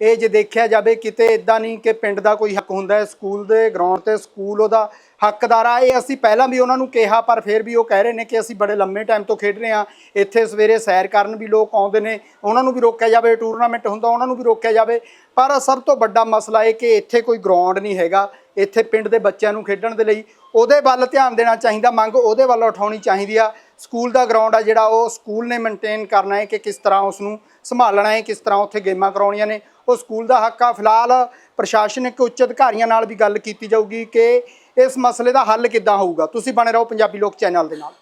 ਇਹ ਜੇ ਦੇਖਿਆ ਜਾਵੇ ਕਿਤੇ ਇਦਾਂ ਨਹੀਂ ਕਿ ਪਿੰਡ ਦਾ ਕੋਈ ਹੱਕ ਹੁੰਦਾ ਹੈ, ਸਕੂਲ ਦੇ ਗਰਾਊਂਡ ਤੇ ਸਕੂਲ ਉਹਦਾ ਹੱਕਦਾਰ ਆ, ਇਹ ਅਸੀਂ ਪਹਿਲਾਂ ਵੀ ਉਹਨਾਂ ਨੂੰ ਕਿਹਾ, ਪਰ ਫਿਰ ਵੀ ਉਹ ਕਹਿ ਰਹੇ ਨੇ ਕਿ ਅਸੀਂ ਬੜੇ ਲੰਮੇ ਟਾਈਮ ਤੋਂ ਖੇਡ ਰਹੇ ਹਾਂ। ਇੱਥੇ ਸਵੇਰੇ ਸੈਰ ਕਰਨ ਵੀ ਲੋਕ ਆਉਂਦੇ ਨੇ, ਉਹਨਾਂ ਨੂੰ ਵੀ ਰੋਕਿਆ ਜਾਵੇ ਟੂਰਨਾਮੈਂਟ ਹੁੰਦਾ, ਉਹਨਾਂ ਨੂੰ ਵੀ ਰੋਕਿਆ ਜਾਵੇ। ਪਰ ਸਭ ਤੋਂ ਵੱਡਾ ਮਸਲਾ ਇਹ ਕਿ ਇੱਥੇ ਕੋਈ ਗਰਾਊਂਡ ਨਹੀਂ ਹੈਗਾ, ਇੱਥੇ ਪਿੰਡ ਦੇ ਬੱਚਿਆਂ ਨੂੰ ਖੇਡਣ ਦੇ ਲਈ ਉਹਦੇ ਵੱਲ ਧਿਆਨ ਦੇਣਾ ਚਾਹੀਦਾ, ਮੰਗ ਉਹਦੇ ਵੱਲ ਉਠਾਉਣੀ ਚਾਹੀਦੀ ਆ। ਸਕੂਲ ਦਾ ਗਰਾਊਂਡ ਆ ਜਿਹੜਾ, ਉਹ ਸਕੂਲ ਨੇ ਮੇਨਟੇਨ ਕਰਨਾ ਹੈ ਕਿ ਕਿਸ ਤਰ੍ਹਾਂ ਉਸ ਨੂੰ ਸੰਭਾਲਣਾ ਹੈ, ਕਿਸ ਤਰ੍ਹਾਂ ਉੱਥੇ ਗੇਮਾਂ ਕਰਾਉਣੀਆਂ ਨੇ। ਉਹ ਸਕੂਲ ਦਾ ਹੱਕ ਆ। ਫਿਲਹਾਲ ਪ੍ਰਸ਼ਾਸਨਿਕ ਉੱਚ ਅਧਿਕਾਰੀਆਂ ਨਾਲ ਵੀ ਗੱਲ ਕੀਤੀ ਜਾਊਗੀ ਕਿ ਇਸ ਮਸਲੇ ਦਾ ਹੱਲ ਕਿੱਦਾਂ ਹੋਊਗਾ। ਤੁਸੀਂ ਬਣੇ ਰਹੋ ਪੰਜਾਬੀ ਲੋਕ ਚੈਨਲ ਦੇ ਨਾਲ।